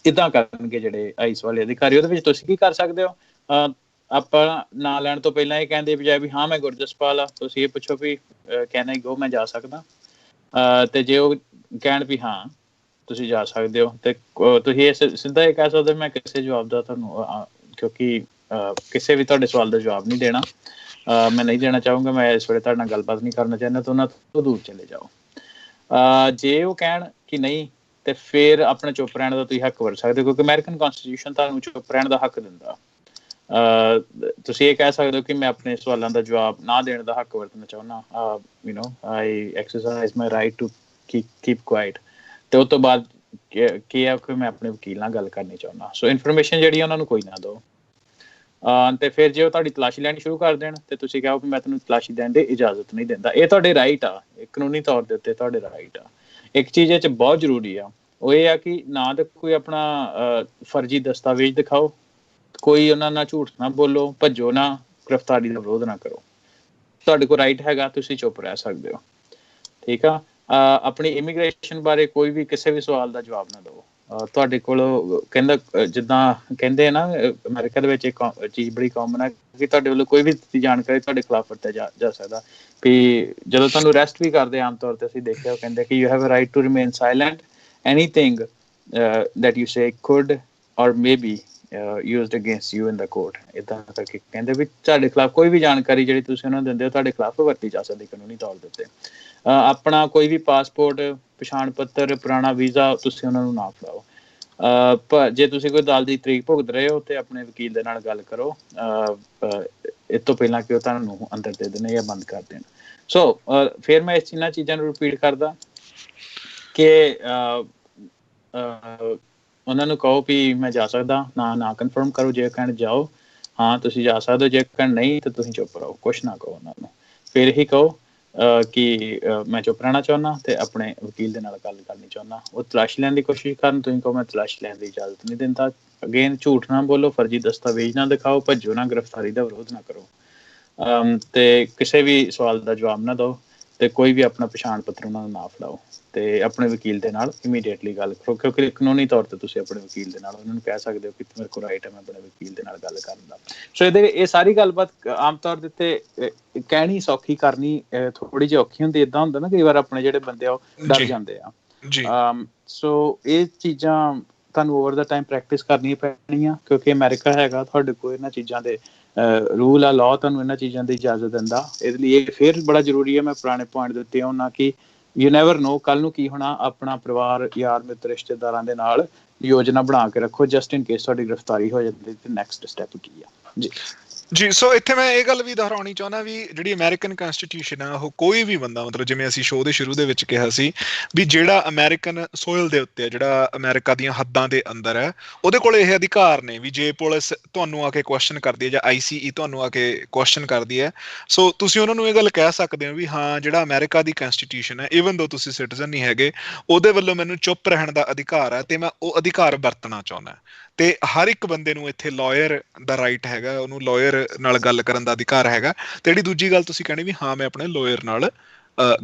ਇਦਾਂ ਕਰਨਗੇ ਜਿਹੜੇ ਆਈਸ ਵਾਲੇ ਅਧਿਕਾਰੀ ਉਹਦੇ ਵਿੱਚ ਤੁਸੀਂ ਕੀ ਕਰ ਸਕਦੇ ਹੋ? ਆਪਾਂ ਨਾਂ ਲੈਣ ਤੋਂ ਪਹਿਲਾਂ ਇਹ ਕਹਿੰਦੇ ਬਜਾਏ ਵੀ ਹਾਂ ਮੈਂ ਗੁਰਜਸਪਾਲ ਆ ਤੁਸੀਂ ਇਹ ਪੁੱਛੋ ਵੀ ਕੈਨ ਆਈ ਗੋ ਮੈਂ ਜਾ ਸਕਦਾ। ਅਹ, ਤੇ ਜੇ ਉਹ ਕਹਿਣ ਵੀ ਹਾਂ ਤੁਸੀਂ ਜਾ ਸਕਦੇ ਹੋ। ਤੇ ਤੁਸੀਂ ਇਹ ਸਿੱਧਾ ਇਹ ਕਹਿ ਸਕਦੇ ਹੋ, ਮੈਂ ਕਿਸੇ ਜਵਾਬ ਦਾ ਤੁਹਾਨੂੰ ਕਿਉਂਕਿ ਅਹ, ਕਿਸੇ ਵੀ ਤੁਹਾਡੇ ਸਵਾਲ ਦਾ ਜਵਾਬ ਨਹੀਂ ਦੇਣਾ। ਮੈਂ ਨਹੀਂ ਦੇਣਾ ਚਾਹੂੰਗਾ, ਮੈਂ ਇਸ ਵੇਲੇ ਤੁਹਾਡੇ ਨਾਲ ਗੱਲਬਾਤ ਨਹੀਂ ਕਰਨਾ ਚਾਹੁੰਦਾ, ਤਾਂ ਉਹਨਾਂ ਤੋਂ ਦੂਰ ਚਲੇ ਜਾਓ। ਜੇ ਉਹ ਕਹਿਣ ਕਿ ਨਹੀਂ, ਤੇ ਫਿਰ ਆਪਣੇ ਚੁੱਪ ਰਹਿਣ ਦਾ ਤੁਸੀਂ ਹੱਕ ਵਰ ਸਕਦੇ ਹੋ, ਕਿਉਂਕਿ ਅਮਰੀਕਨ ਕਨਸਟੀਟਿਊਸ਼ਨ ਤੁਹਾਨੂੰ ਚੁੱਪ ਰਹਿਣ ਦਾ ਹੱਕ ਦਿੰਦਾ। ਤੁਸੀਂ ਇਹ ਕਹਿ ਸਕਦੇ ਹੋ ਕਿ ਮੈਂ ਆਪਣੇ ਸਵਾਲਾਂ ਦਾ ਜਵਾਬ ਨਾ ਦੇਣ ਦਾ ਹੱਕ ਵਰਤਣਾ ਚਾਹੁੰਦਾ। You know I exercise my right to keep quiet ਤੇ ਉਸ ਤੋਂ ਬਾਅਦ ਕੀ- ਹੈ ਕਿ ਮੈਂ ਆਪਣੇ ਵਕੀਲ ਨਾਲ ਗੱਲ ਕਰਨੀ ਚਾਹੁੰਦਾ। ਸੋ ਇਨਫੋਰਮੇਸ਼ਨ ਜਿਹੜੀ ਉਹਨਾਂ ਨੂੰ ਕੋਈ ਨਾ ਦਿਓ। ਤੇ ਫਿਰ ਜੇ ਉਹ ਤੁਹਾਡੀ ਤਲਾਸ਼ੀ ਲੈਣੀ ਸ਼ੁਰੂ ਕਰ ਦੇਣ ਤੇ ਤੁਸੀਂ ਕਹੋ ਕਿ ਮੈਂ ਤੁਹਾਨੂੰ ਤਲਾਸ਼ੀ ਦੇਣ ਦੀ ਇਜਾਜ਼ਤ ਨਹੀਂ ਦਿੰਦਾ। ਇਹ ਤੁਹਾਡੇ ਰਾਈਟ ਆ। ਕਾਨੂੰਨੀ ਤੌਰ ਦੇ ਉੱਤੇ ਤੁਹਾਡੇ ਰਾਈਟ ਆ। ਇੱਕ ਚੀਜ਼ ਇਹ ਚ ਬਹੁਤ ਜ਼ਰੂਰੀ ਆ। ਉਹ ਇਹ ਆ ਕਿ ਨਾ ਤਾਂ ਕੋਈ ਆਪਣਾ ਫਰਜ਼ੀ ਦਸਤਾਵੇਜ਼ ਦਿਖਾਓ। ਕੋਈ ਉਹਨਾਂ ਨਾਲ ਝੂਠ ਨਾ ਬੋਲੋ, ਭੱਜੋ ਨਾ, ਗ੍ਰਿਫਤਾਰੀ ਦਾ ਵਿਰੋਧ ਨਾ ਕਰੋ। ਤੁਹਾਡੇ ਕੋਲ ਰਾਈਟ ਹੈਗਾ, ਤੁਸੀਂ ਚੁੱਪ ਰਹਿ ਸਕਦੇ ਹੋ। ਠੀਕ ਆ? ਆਪਣੀ ਇਮੀਗ੍ਰੇਸ਼ਨ ਬਾਰੇ ਕੋਈ ਵੀ ਕਿਸੇ ਵੀ ਸਵਾਲ ਦਾ ਜਵਾਬ ਨਾ ਦਿਓ ਤੁਹਾਡੇ ਕੋਲ ਕਹਿੰਦਾ ਜਿੱਦਾਂ ਕਹਿੰਦੇ ਆ ਨਾ ਅਹ ਅਮਰੀਕਾ ਦੇ ਵਿੱਚ ਇੱਕ ਚੀਜ਼ ਬੜੀ ਕਾਮਨ ਹੈ ਕਿ ਤੁਹਾਡੇ ਵੱਲੋਂ ਕੋਈ ਵੀ ਜਾਣਕਾਰੀ ਤੁਹਾਡੇ ਖਿਲਾਫ ਵਰਤਿਆ ਜਾ ਸਕਦਾ। ਵੀ ਜਦੋਂ ਤੁਹਾਨੂੰ ਅਰੈਸਟ ਵੀ ਕਰਦੇ ਆਮ ਤੌਰ ਤੇ ਅਸੀਂ ਦੇਖਿਆ ਉਹ ਕਹਿੰਦੇ ਕਿ you have a right to remain silent anything that you say could or may be uh, used against you in ਇਦਾਂ ਕਰਕੇ ਕਹਿੰਦੇ ਵੀ ਤੁਹਾਡੇ ਖਿਲਾਫ ਕੋਈ ਵੀ ਜਾਣਕਾਰੀ ਜਿਹੜੀ ਤੁਸੀਂ ਉਹਨਾਂ ਨੂੰ ਦਿੰਦੇ ਹੋ ਤੁਹਾਡੇ ਖਿਲਾਫ ਵਰਤੀ ਜਾ ਸਕਦੀ ਕਾਨੂੰਨੀ ਤੌਰ ਦੇ ਉੱਤੇ। ਆਪਣਾ ਕੋਈ ਵੀ ਪਾਸਪੋਰਟ ਪਛਾਣ ਪੱਤਰ ਪੁਰਾਣਾ ਵੀਜ਼ਾ ਤੁਸੀਂ ਉਹਨਾਂ ਨੂੰ ਨਾ ਫੜਾਓ। ਅਹ ਪਰ ਜੇ ਤੁਸੀਂ ਕੋਈ ਅਦਾਲਤ ਦੀ ਤਰੀਕ ਭੁਗਤ ਰਹੇ ਹੋ ਤੇ ਆਪਣੇ ਵਕੀਲ ਦੇ ਨਾਲ ਗੱਲ ਕਰੋ। ਅਹ, ਇਹ ਤੋਂ ਪਹਿਲਾਂ ਕਿ ਉਹ ਤੁਹਾਨੂੰ ਅੰਦਰ ਦੇ ਦੇਣ ਜਾਂ ਬੰਦ ਕਰ ਦੇਣ। ਸੋ ਫਿਰ ਮੈਂ ਇਸ ਇਹਨਾਂ ਚੀਜ਼ਾਂ ਨੂੰ ਰਿਪੀਟ ਕਰਦਾ ਕਿ ਉਹਨਾਂ ਨੂੰ ਕਹੋ ਵੀ ਮੈਂ ਜਾ ਸਕਦਾ ਨਾ ਨਾ ਕਨਫਰਮ ਕਰੋ ਜੇ ਕਹਿਣ ਜਾਓ ਹਾਂ ਤੁਸੀਂ ਜਾ ਸਕਦੇ ਹੋ ਜੇ ਕਹਿਣ ਨਹੀਂ ਤਾਂ ਤੁਸੀਂ ਚੁੱਪ ਰਹੋ ਕੁਛ ਨਾ ਕਹੋ ਉਹਨਾਂ ਨੂੰ। ਫਿਰ ਹੀ ਕਹੋ ਕਿ ਮੈਂ ਚੁੱਪ ਰਹਿਣਾ ਚਾਹੁੰਦਾ ਤੇ ਆਪਣੇ ਵਕੀਲ ਦੇ ਨਾਲ ਗੱਲ ਕਰਨੀ ਚਾਹੁੰਦਾ। ਉਹ ਤਲਾਸ਼ ਲੈਣ ਦੀ ਕੋਸ਼ਿਸ਼ ਕਰਨ, ਤੁਸੀਂ ਕਹੋ ਮੈਂ ਤਲਾਸ਼ ਲੈਣ ਦੀ ਇਜਾਜ਼ਤ ਨਹੀਂ ਦਿੰਦਾ। ਅਗੇਨ ਝੂਠ ਨਾ ਬੋਲੋ, ਫਰਜ਼ੀ ਦਸਤਾਵੇਜ਼ ਨਾ ਦਿਖਾਓ, ਭੱਜੋ ਨਾ, ਗ੍ਰਿਫਤਾਰੀ ਦਾ ਵਿਰੋਧ ਨਾ ਕਰੋ। ਤੇ ਕਿਸੇ ਵੀ ਸਵਾਲ ਦਾ ਜਵਾਬ ਨਾ ਦਿਓ ਤੇ ਕੋਈ ਵੀ ਆਪਣਾ ਪਛਾਣ ਪੱਤਰ ਉਹਨਾਂ ਨੂੰ ਨਾ ਫੜਾਓ। ਤੇ ਆਪਣੇ ਵਕੀਲ ਦੇ ਨਾਲ ਇਮੀਡੀਏਟਲੀ ਗੱਲ ਕਰੋ ਕਿਉਂਕਿ ਕਾਨੂੰਨੀ ਤੌਰ ਤੇ ਤੁਸੀਂ ਆਪਣੇ ਵਕੀਲ ਦੇ ਨਾਲ ਉਹਨਾਂ ਨੂੰ ਕਹਿ ਸਕਦੇ ਹੋ ਕਿ ਮੇਰੇ ਕੋਲ ਰਾਈਟ ਹੈ ਮੈਂ ਆਪਣੇ ਵਕੀਲ ਦੇ ਨਾਲ ਗੱਲ ਕਰਨ ਦਾ। ਸੋ ਇਹਦੇ ਇਹ ਸਾਰੀ ਗੱਲਬਾਤ ਆਮ ਤੌਰ ਦੇ ਉੱਤੇ ਕਹਿਣੀ ਸੌਖੀ ਕਰਨੀ ਥੋੜੀ ਜਿਹੀ ਔਖੀ ਹੁੰਦੀ ਇਦਾਂ ਹੁੰਦਾ ਨਾ ਕਈ ਵਾਰ ਆਪਣੇ ਜਿਹੜੇ ਬੰਦੇ ਆ ਉਹ ਡਰ। ਜਾਂਦੇ ਆ। ਜੀ। ਸੋ ਇਹ ਚੀਜ਼ਾਂ ਤੁਹਾਨੂੰ ਓਵਰ ਦਾ ਟਾਈਮ ਪ੍ਰੈਕਟਿਸ ਕਰਨੀ ਪੈਣੀਆਂ ਕਿਉਂਕਿ ਅਮਰੀਕਾ ਹੈਗਾ ਤੁਹਾਡੇ ਕੋਲ ਇਹਨਾਂ ਚੀਜ਼ਾਂ ਦੇ ਰੂਲ ਆ ਲਾਅ ਤੁਹਾਨੂੰ ਇਹਨਾਂ ਚੀਜ਼ਾਂ ਦੀ ਇਜਾਜ਼ਤ ਦਿੰਦਾ। ਇਹਦੇ ਲਈ ਇਹ ਫਿਰ ਬੜਾ ਜ਼ਰੂਰੀ ਹੈ ਮੈਂ ਪੁਰਾਣੇ ਪੁਆਇੰਟ ਦੇ ਉੱਤੇ ਆਉਣਾ ਕਿ ਯੂ ਨੈਵਰ ਨੋ ਕੱਲ ਨੂੰ ਕੀ ਹੋਣਾ, ਆਪਣਾ ਪਰਿਵਾਰ, ਯਾਰ, ਮਿੱਤਰ, ਰਿਸ਼ਤੇਦਾਰਾਂ ਦੇ ਨਾਲ ਯੋਜਨਾ ਬਣਾ ਕੇ ਰੱਖੋ ਜਸਟ ਇਨ ਕੇਸ ਤੁਹਾਡੀ ਗ੍ਰਿਫਤਾਰੀ ਹੋ ਜਾਂਦੀ, ਤੇ ਨੈਕਸਟ ਸਟੈਪ ਕੀ ਆ? ਜੀ। ਜੀ ਸੋ ਇੱਥੇ ਮੈਂ ਇਹ ਗੱਲ ਵੀ ਦੁਹਰਾਉਣੀ ਚਾਹੁੰਦਾ ਵੀ ਜਿਹੜੀ ਅਮਰੀਕਨ ਕਨਸਟੀਟਿਊਸ਼ਨ ਆ, ਉਹ ਕੋਈ ਵੀ ਬੰਦਾ, ਮਤਲਬ ਜਿਵੇਂ ਅਸੀਂ ਸ਼ੋਅ ਦੇ ਸ਼ੁਰੂ ਦੇ ਵਿੱਚ ਕਿਹਾ ਸੀ ਵੀ ਜਿਹੜਾ ਅਮਰੀਕਨ ਸੋਇਲ ਦੇ ਉੱਤੇ ਆ, ਜਿਹੜਾ ਅਮਰੀਕਾ ਦੀਆਂ ਹੱਦਾਂ ਦੇ ਅੰਦਰ ਹੈ ਉਹਦੇ ਕੋਲ ਇਹ ਅਧਿਕਾਰ ਨੇ ਵੀ ਜੇ ਪੁਲਿਸ ਤੁਹਾਨੂੰ ਆ ਕੇ ਕੁਐਸਚਨ ਕਰਦੀ ਹੈ ਜਾਂ ਆਈਸੀਈ ਤੁਹਾਨੂੰ ਆ ਕੇ ਕੁਐਸਚਨ ਕਰਦੀ ਹੈ ਸੋ ਤੁਸੀਂ ਉਹਨਾਂ ਨੂੰ ਇਹ ਗੱਲ ਕਹਿ ਸਕਦੇ ਹੋ ਵੀ ਹਾਂ, ਜਿਹੜਾ ਅਮਰੀਕਾ ਦੀ ਕਨਸਟੀਟਿਊਸ਼ਨ ਹੈ ਇਵਨ ਦੋ ਤੁਸੀਂ ਸਿਟੀਜ਼ਨ ਨਹੀਂ ਹੈਗੇ, ਉਹਦੇ ਵੱਲੋਂ ਮੈਨੂੰ ਚੁੱਪ ਰਹਿਣ ਦਾ ਅਧਿਕਾਰ ਹੈ ਤੇ ਮੈਂ ਉਹ ਅਧਿਕਾਰ ਵਰਤਣਾ ਚਾਹੁੰਦਾ। ਤੇ ਹਰ ਇੱਕ ਬੰਦੇ ਨੂੰ ਇੱਥੇ ਲਾਇਰ ਦਾ ਰਾਈਟ ਹੈਗਾ, ਉਹਨੂੰ ਲਾਇਰ ਨਾਲ ਗੱਲ ਕਰਨ ਦਾ ਅਧਿਕਾਰ ਹੈਗਾ। ਤੇ ਜਿਹੜੀ ਦੂਜੀ ਗੱਲ ਤੁਸੀਂ ਕਹਿੰਦੇ ਵੀ ਹਾਂ, ਮੈਂ ਆਪਣੇ ਲਾਇਰ ਨਾਲ